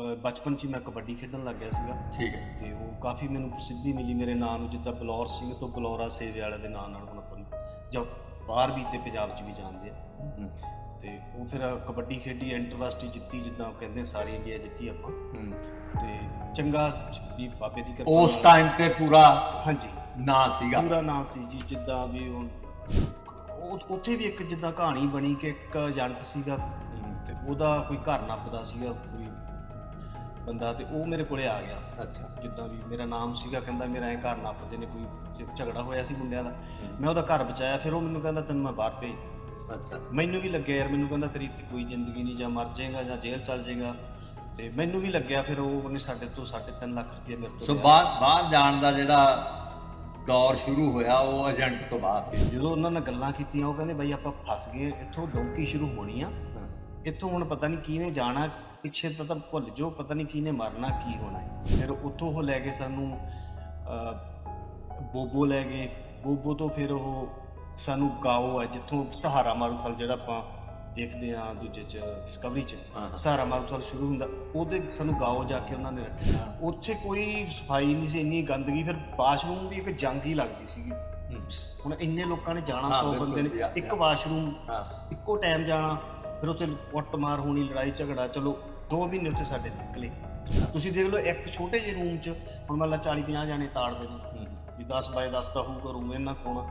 ਬਚਪਨ 'ਚ ਹੀ ਮੈਂ ਕਬੱਡੀ ਖੇਡਣ ਲੱਗ ਗਿਆ ਸੀਗਾ। ਠੀਕ ਹੈ। ਤੇ ਉਹ ਕਾਫੀ ਮੈਨੂੰ ਪ੍ਰਸਿੱਧੀ ਮਿਲੀ ਮੇਰੇ ਨਾਂ ਨੂੰ ਜਿੱਦਾਂ ਬਲੌਰ ਸਿੰਘ ਤੋਂ ਬਲੌਰਾ ਸੇਵੇ ਵਾਲੇ ਦੇ ਨਾਂ ਨਾਲ ਹੁਣ ਆਪਾਂ ਜਾਂ ਬਾਹਰ ਵੀ ਤੇ ਪੰਜਾਬ 'ਚ ਵੀ ਜਾਣਦੇ ਆ। ਤੇ ਉਹ ਫਿਰ ਕਬੱਡੀ ਖੇਡੀ ਇੰਟਰਵਿਊਸਟੀ ਜਿੱਤੀ ਜਿੱਦਾਂ ਕਹਿੰਦੇ ਸਾਰੀ ਇੰਡੀਆ ਜਿੱਤੀ ਆਪਾਂ। ਤੇ ਚੰਗਾ ਵੀ ਬਾਬੇ ਦੀ ਕਿਰਪਾ ਉਸ ਟਾਈਮ ਤੇ ਪੂਰਾ ਹਾਂਜੀ। ਨਾਂ ਸੀਗਾ। ਪੂਰਾ ਨਾਂ ਸੀ ਜੀ ਜਿੱਦਾਂ ਵੀ ਹੁਣ ਉਹ- ਉੱਥੇ ਵੀ ਇੱਕ ਜਿੱਦਾਂ ਕਹਾਣੀ ਬਣੀ ਕਿ ਇੱਕ ਏਜੰਟ ਸੀਗਾ। ਤੇ ਉਹਦਾ ਕੋਈ ਘਰ ਨੱਪਦਾ ਸੀਗਾ ਕੋਈ ਬੰਦਾ ਤੇ ਉਹ ਮੇਰੇ ਕੋਲੇ ਆ ਗਿਆ। ਅੱਛਾ। ਜਿੱਦਾਂ ਵੀ ਮੇਰਾ ਨਾਮ ਸੀਗਾ ਕਹਿੰਦਾ ਮੇਰਾ ਐ ਘਰ ਨੱਪਦੇ ਨੇ ਕੋਈ ਝਗੜਾ ਹੋਇਆ ਸੀ ਮੁੰਡਿਆਂ ਦਾ। ਮੈਂ ਉਹਦਾ ਘਰ ਬਚਾਇਆ ਫਿਰ ਉਹ ਮੈਨੂੰ ਕਹਿੰਦਾ ਤੈਨੂੰ ਮੈਂ ਬਾਹਰ ਭੇਜ ਅੱਛਾ। ਮੈਨੂੰ ਵੀ ਲੱਗਿਆ ਯਾਰ ਮੈਨੂੰ ਕਹਿੰਦਾ ਤੇਰੀ ਇੱਥੇ ਕੋਈ ਜ਼ਿੰਦਗੀ ਨਹੀਂ ਜਾਂ ਮਰ ਜਾਏਗਾ ਜਾਂ ਜੇਲ੍ਹ ਚੱਲ ਜਾਏਗਾ। ਤੇ ਮੈਨੂੰ ਵੀ ਲੱਗਿਆ ਫਿਰ ਉਹ ਉਹਨੇ ਸਾਡੇ ਤੋਂ 3.5 ਲੱਖ ਰੁਪਏ ਮੇਰੇ ਤੋਂ ਸੋ। ਬਾਹਰ ਬਾਹਰ ਜਾਣ ਦਾ ਜਿਹੜਾ ਦੌਰ ਸ਼ੁਰੂ ਹੋਇਆ ਉਹ ਏਜੰਟ ਤੋਂ ਬਾਅਦ ਜਦੋਂ ਉਹਨਾਂ ਨਾਲ ਗੱਲਾਂ ਕੀਤੀਆਂ ਉਹ ਕਹਿੰਦੇ ਬਾਈ ਆਪਾਂ ਫਸ ਗਏ ਇੱਥੋਂ ਡੌਂਕੀ ਸ਼ੁਰੂ ਹੋਣੀ ਆ। ਇੱਥੋਂ ਹੁਣ ਪਤਾ ਨਹੀਂ ਕਿਹਨੇ ਜਾਣਾ ਪਿੱਛੇ ਤਾਂ ਤਾਂ ਭੁੱਲ ਜਾਓ ਪਤਾ ਨਹੀਂ ਕਿਹਨੇ ਮਰਨਾ ਕੀ ਹੋਣਾ ਹੈ। ਫਿਰ ਉੱਥੋਂ ਉਹ ਲੈ ਕੇ ਸਾਨੂੰ ਅਹ, ਬੋਬੋ ਲੈ ਗਏ। ਬੋਬੋ ਤੋਂ ਫਿਰ ਉਹ ਸਾਨੂੰ ਗਾਓ ਹੈ ਜਿੱਥੋਂ ਸਹਾਰਾ ਮਾਰੂਥਲ ਜਿਹੜਾ ਆਪਾਂ ਦੇਖਦੇ ਆ ਦੂਜੇ ਚ ਡਿਸਕਵਰੀ ਚ। ਹਾਂ। ਸਹਾਰਾ ਮਾਰੂਥਲ ਸ਼ੁਰੂ ਹੁੰਦਾ ਉਹਦੇ ਸਾਨੂੰ ਗਾਓ ਜਾ ਕੇ ਉਹਨਾਂ ਨੇ ਰੱਖਿਆ। ਉੱਥੇ ਕੋਈ ਸਫ਼ਾਈ ਨਹੀਂ ਸੀ ਇੰਨੀ ਗੰਦਗੀ ਫਿਰ ਵਾਸ਼ਰੂਮ ਵੀ ਇੱਕ ਜੰਗ ਹੀ ਲੱਗਦੀ ਸੀਗੀ। ਹੁਣ ਇੰਨੇ ਲੋਕਾਂ ਨੇ ਜਾਣਾ ਹਾਂ, 100 ਬਿਲਕੁਲ, ਬੰਦੇ ਨੇ ਯਾ- ਇੱਕ ਯਾ। ਵਾਸ਼ਰੂਮ ਹਾਂ। ਇੱਕੋ ਟਾਈਮ ਜਾਣਾ ਫਿਰ ਉੱਥੇ ਕੁੱਟਮਾਰ ਹੋਣੀ ਲੜਾਈ ਝਗੜਾ ਚਲੋ 2 ਮਹੀਨੇ ਉੱਥੇ ਸਾਡੇ ਨਿਕਲੇ। ਤੁਸੀਂ ਦੇਖ ਲਓ ਇੱਕ ਛੋਟੇ ਜਿਹੇ ਰੂਮ 'ਚ ਹੁਣ ਮੰਨ ਲਾ 40 50 ਜਾਣੇ ਤਾੜਦੇ ਨੇ ਵੀ 10 ਬਾਏ 10 ਦਾ ਹੋਊਗਾ ਰੂਮ ਇਹਨਾਂ ਕੋਲ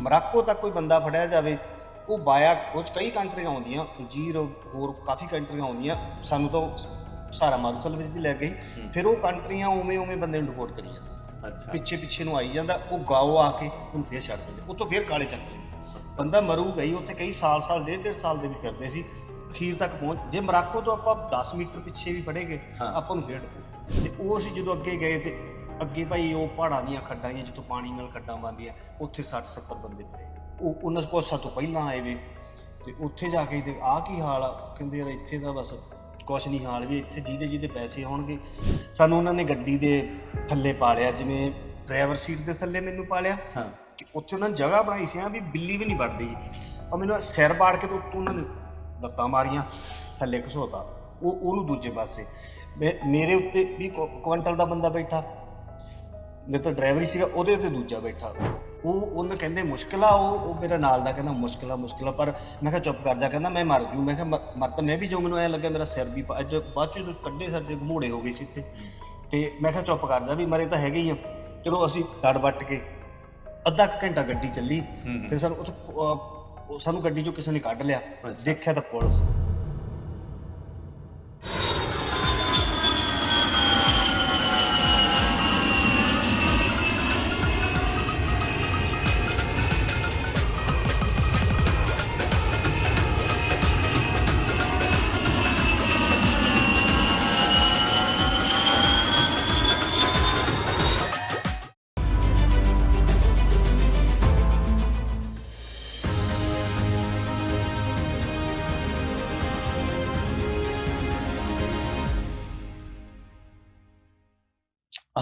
ਮਰਾਕੋ ਤੱਕ ਕੋਈ ਬੰਦਾ ਫੜਿਆ ਜਾਵੇ ਉਹ ਬਾਇਆ ਕੁਝ ਕਈ ਕੰਟਰੀਆਂ ਆਉਂਦੀਆਂ ਜੀਰ ਹੋਰ ਕਾਫੀ ਕੰਟਰੀਆਂ ਆਉਂਦੀਆਂ ਸਾਨੂੰ ਤਾਂ ਉਹ ਸਾਰਾ ਮਾਰੂਥਲ ਵਿੱਚ ਦੀ ਲੈ ਗਈ। ਫਿਰ ਉਹ ਕੰਟਰੀਆਂ ਉਵੇਂ ਉਵੇਂ ਬੰਦੇ ਨੂੰ ਰਿਪੋਰਟ ਕਰੀ ਜਾਂਦੀਆਂ ਅੱਛਾ। ਪਿੱਛੇ ਪਿੱਛੇ ਨੂੰ ਆਈ ਜਾਂਦਾ ਉਹ ਗਾਓ ਆ ਕੇ ਉਹਨੂੰ ਫੇਰ ਛੱਡ ਦਿੰਦੇ। ਉੱਥੋਂ ਫੇਰ ਕਾਲੇ ਚੱਕ ਲੈਂਦੇ। ਬੰਦਾ ਮਰੂਗਾ ਹੀ ਉੱਥੇ ਕਈ ਸਾਲ ਸਾਲ ਡੇਢ ਡੇਢ ਸਾਲ ਦੇ ਵੀ ਫਿਰਦੇ ਸੀ। ਅਖੀਰ ਤੱਕ ਪਹੁੰਚ ਜੇ ਮਰਾਕੋ ਤੋਂ ਆਪਾਂ 10 ਮੀਟਰ ਪਿੱਛੇ ਵੀ ਫੜੇਗੇ ਹਾਂ। ਆਪਾਂ ਨੂੰ ਫੇਰ ਡੁੱਬੇ। ਤੇ ਉਹ ਅਸੀਂ ਜਦੋਂ ਅੱਗੇ ਗਏ ਤੇ ਅੱਗੇ ਭਾਈ ਉਹ ਪਹਾੜਾਂ ਦੀਆਂ ਖੱਡਾਂ ਜਿੱਥੋਂ ਜਿੱਥੋਂ ਪਾਣੀ ਨਾਲ ਖੱਡਾਂ ਬੰਦੀਆਂ ਉੱਥੇ 60 70 ਬੰਦੇ ਪਏ। ਉਹ ਉਹਨਾਂ ਕੋਸਾ ਤੋਂ ਪਹਿਲਾਂ ਆਏ ਵੇ। ਤੇ ਉੱਥੇ ਜਾ ਕੇ ਤੇ ਆਹ ਕੀ ਹਾਲ ਆ? ਕਹਿੰਦੇ ਯਾਰ ਇੱਥੇ ਤਾਂ ਬਸ ਕੁਛ ਨਹੀਂ ਹਾਲ ਵੀ ਇੱਥੇ ਜਿਹਦੇ ਜਿਹਦੇ ਪੈਸੇ ਹੋਣਗੇ। ਸਾਨੂੰ ਉਹਨਾਂ ਨੇ ਗੱਡੀ ਦੇ ਥੱਲੇ ਪਾ ਲਿਆ ਜਿਵੇਂ ਡਰਾਈਵਰ ਸੀਟ ਦੇ ਥੱਲੇ ਮੈਨੂੰ ਪਾ ਲਿਆ ਹਾਂ। ਕਿ ਉੱਥੇ ਉਹਨਾਂ ਨੇ ਜਗ੍ਹਾ ਬਣਾਈ ਸੀ ਆ ਵੀ ਬਿੱਲੀ ਵੀ ਨਹੀਂ ਵੜਦੀ। ਆ ਮੈਨੂੰ ਸਿਰ ਪਾੜ ਕੇ ਤੇ ਉੱਤੋਂ ਉਹਨਾਂ ਨੇ ਲੱਤਾਂ ਮਾਰੀਆਂ ਥੱਲੇ ਘਸੋਤਾ। ਉਹ ਉਹਨੂੰ ਦੂਜੇ ਪਾਸੇ। ਮੇ- ਮੇਰੇ ਉੱਤੇ ਵੀ ਕੁ- ਕੁਆਂਟਲ ਦਾ ਬੰਦਾ ਬੈਠਾ। ਮੇਰੇ ਤਾਂ ਡਰਾਈਵਰ ਹੀ ਸੀਗਾ ਉਹਦੇ ਉੱਤੇ ਦੂਜਾ ਬੈਠਾ। ਉਹ ਉਹਨੇ ਕਹਿੰਦੇ ਮੁਸ਼ਕਿਲ ਆ ਉਹ। ਉਹ ਮੇਰੇ ਨਾਲ ਦਾ ਕਹਿੰਦਾ ਮੁਸ਼ਕਿਲ ਆ ਮੁਸ਼ਕਿਲ ਆ। ਪਰ ਮੈਂ ਕਿਹਾ ਚੁੱਪ ਕਰ ਜਾ ਕਹਿੰਦਾ ਮੈਂ ਮਰ ਜੂ। ਮੈਂ ਕਿਹਾ ਮ- ਮਰ ਤਾਂ ਮੈਂ ਵੀ ਜਾਊਂ। ਮੈਨੂੰ ਐ ਲੱਗਾ ਮੇਰਾ ਸਿਰ ਵੀ ਪਾ- ਅੱਜ ਬਾਅਦ ਚ ਕੱਢੇ ਸਾਡੇ ਘਮੋੜੇ ਹੋ ਗਏ ਸੀ ਇੱਥੇ। ਤੇ ਮੈਂ ਕਿਹਾ ਚੁੱਪ ਕਰ ਜਾ ਵੀ ਮਰੇ ਤਾਂ ਹੈਗੇ ਹੀ ਆ। ਚਲੋ ਅਸੀਂ ਦੜ ਵੱਟ ਕੇ ਅੱਧਾ ਕੁ ਘੰਟਾ ਗੱਡੀ ਚੱਲੀ। ਹੂੰ ਫਿਰ ਸਾਨੂੰ ਉੱਥੇ ਉਹ ਸਾਨੂੰ ਗੱਡੀ ਚੋਂ ਕਿਸੇ ਨੇ ਕੱਢ ਲਿਆ। ਦੇਖਿਆ ਤਾਂ ਪੁਲਿਸ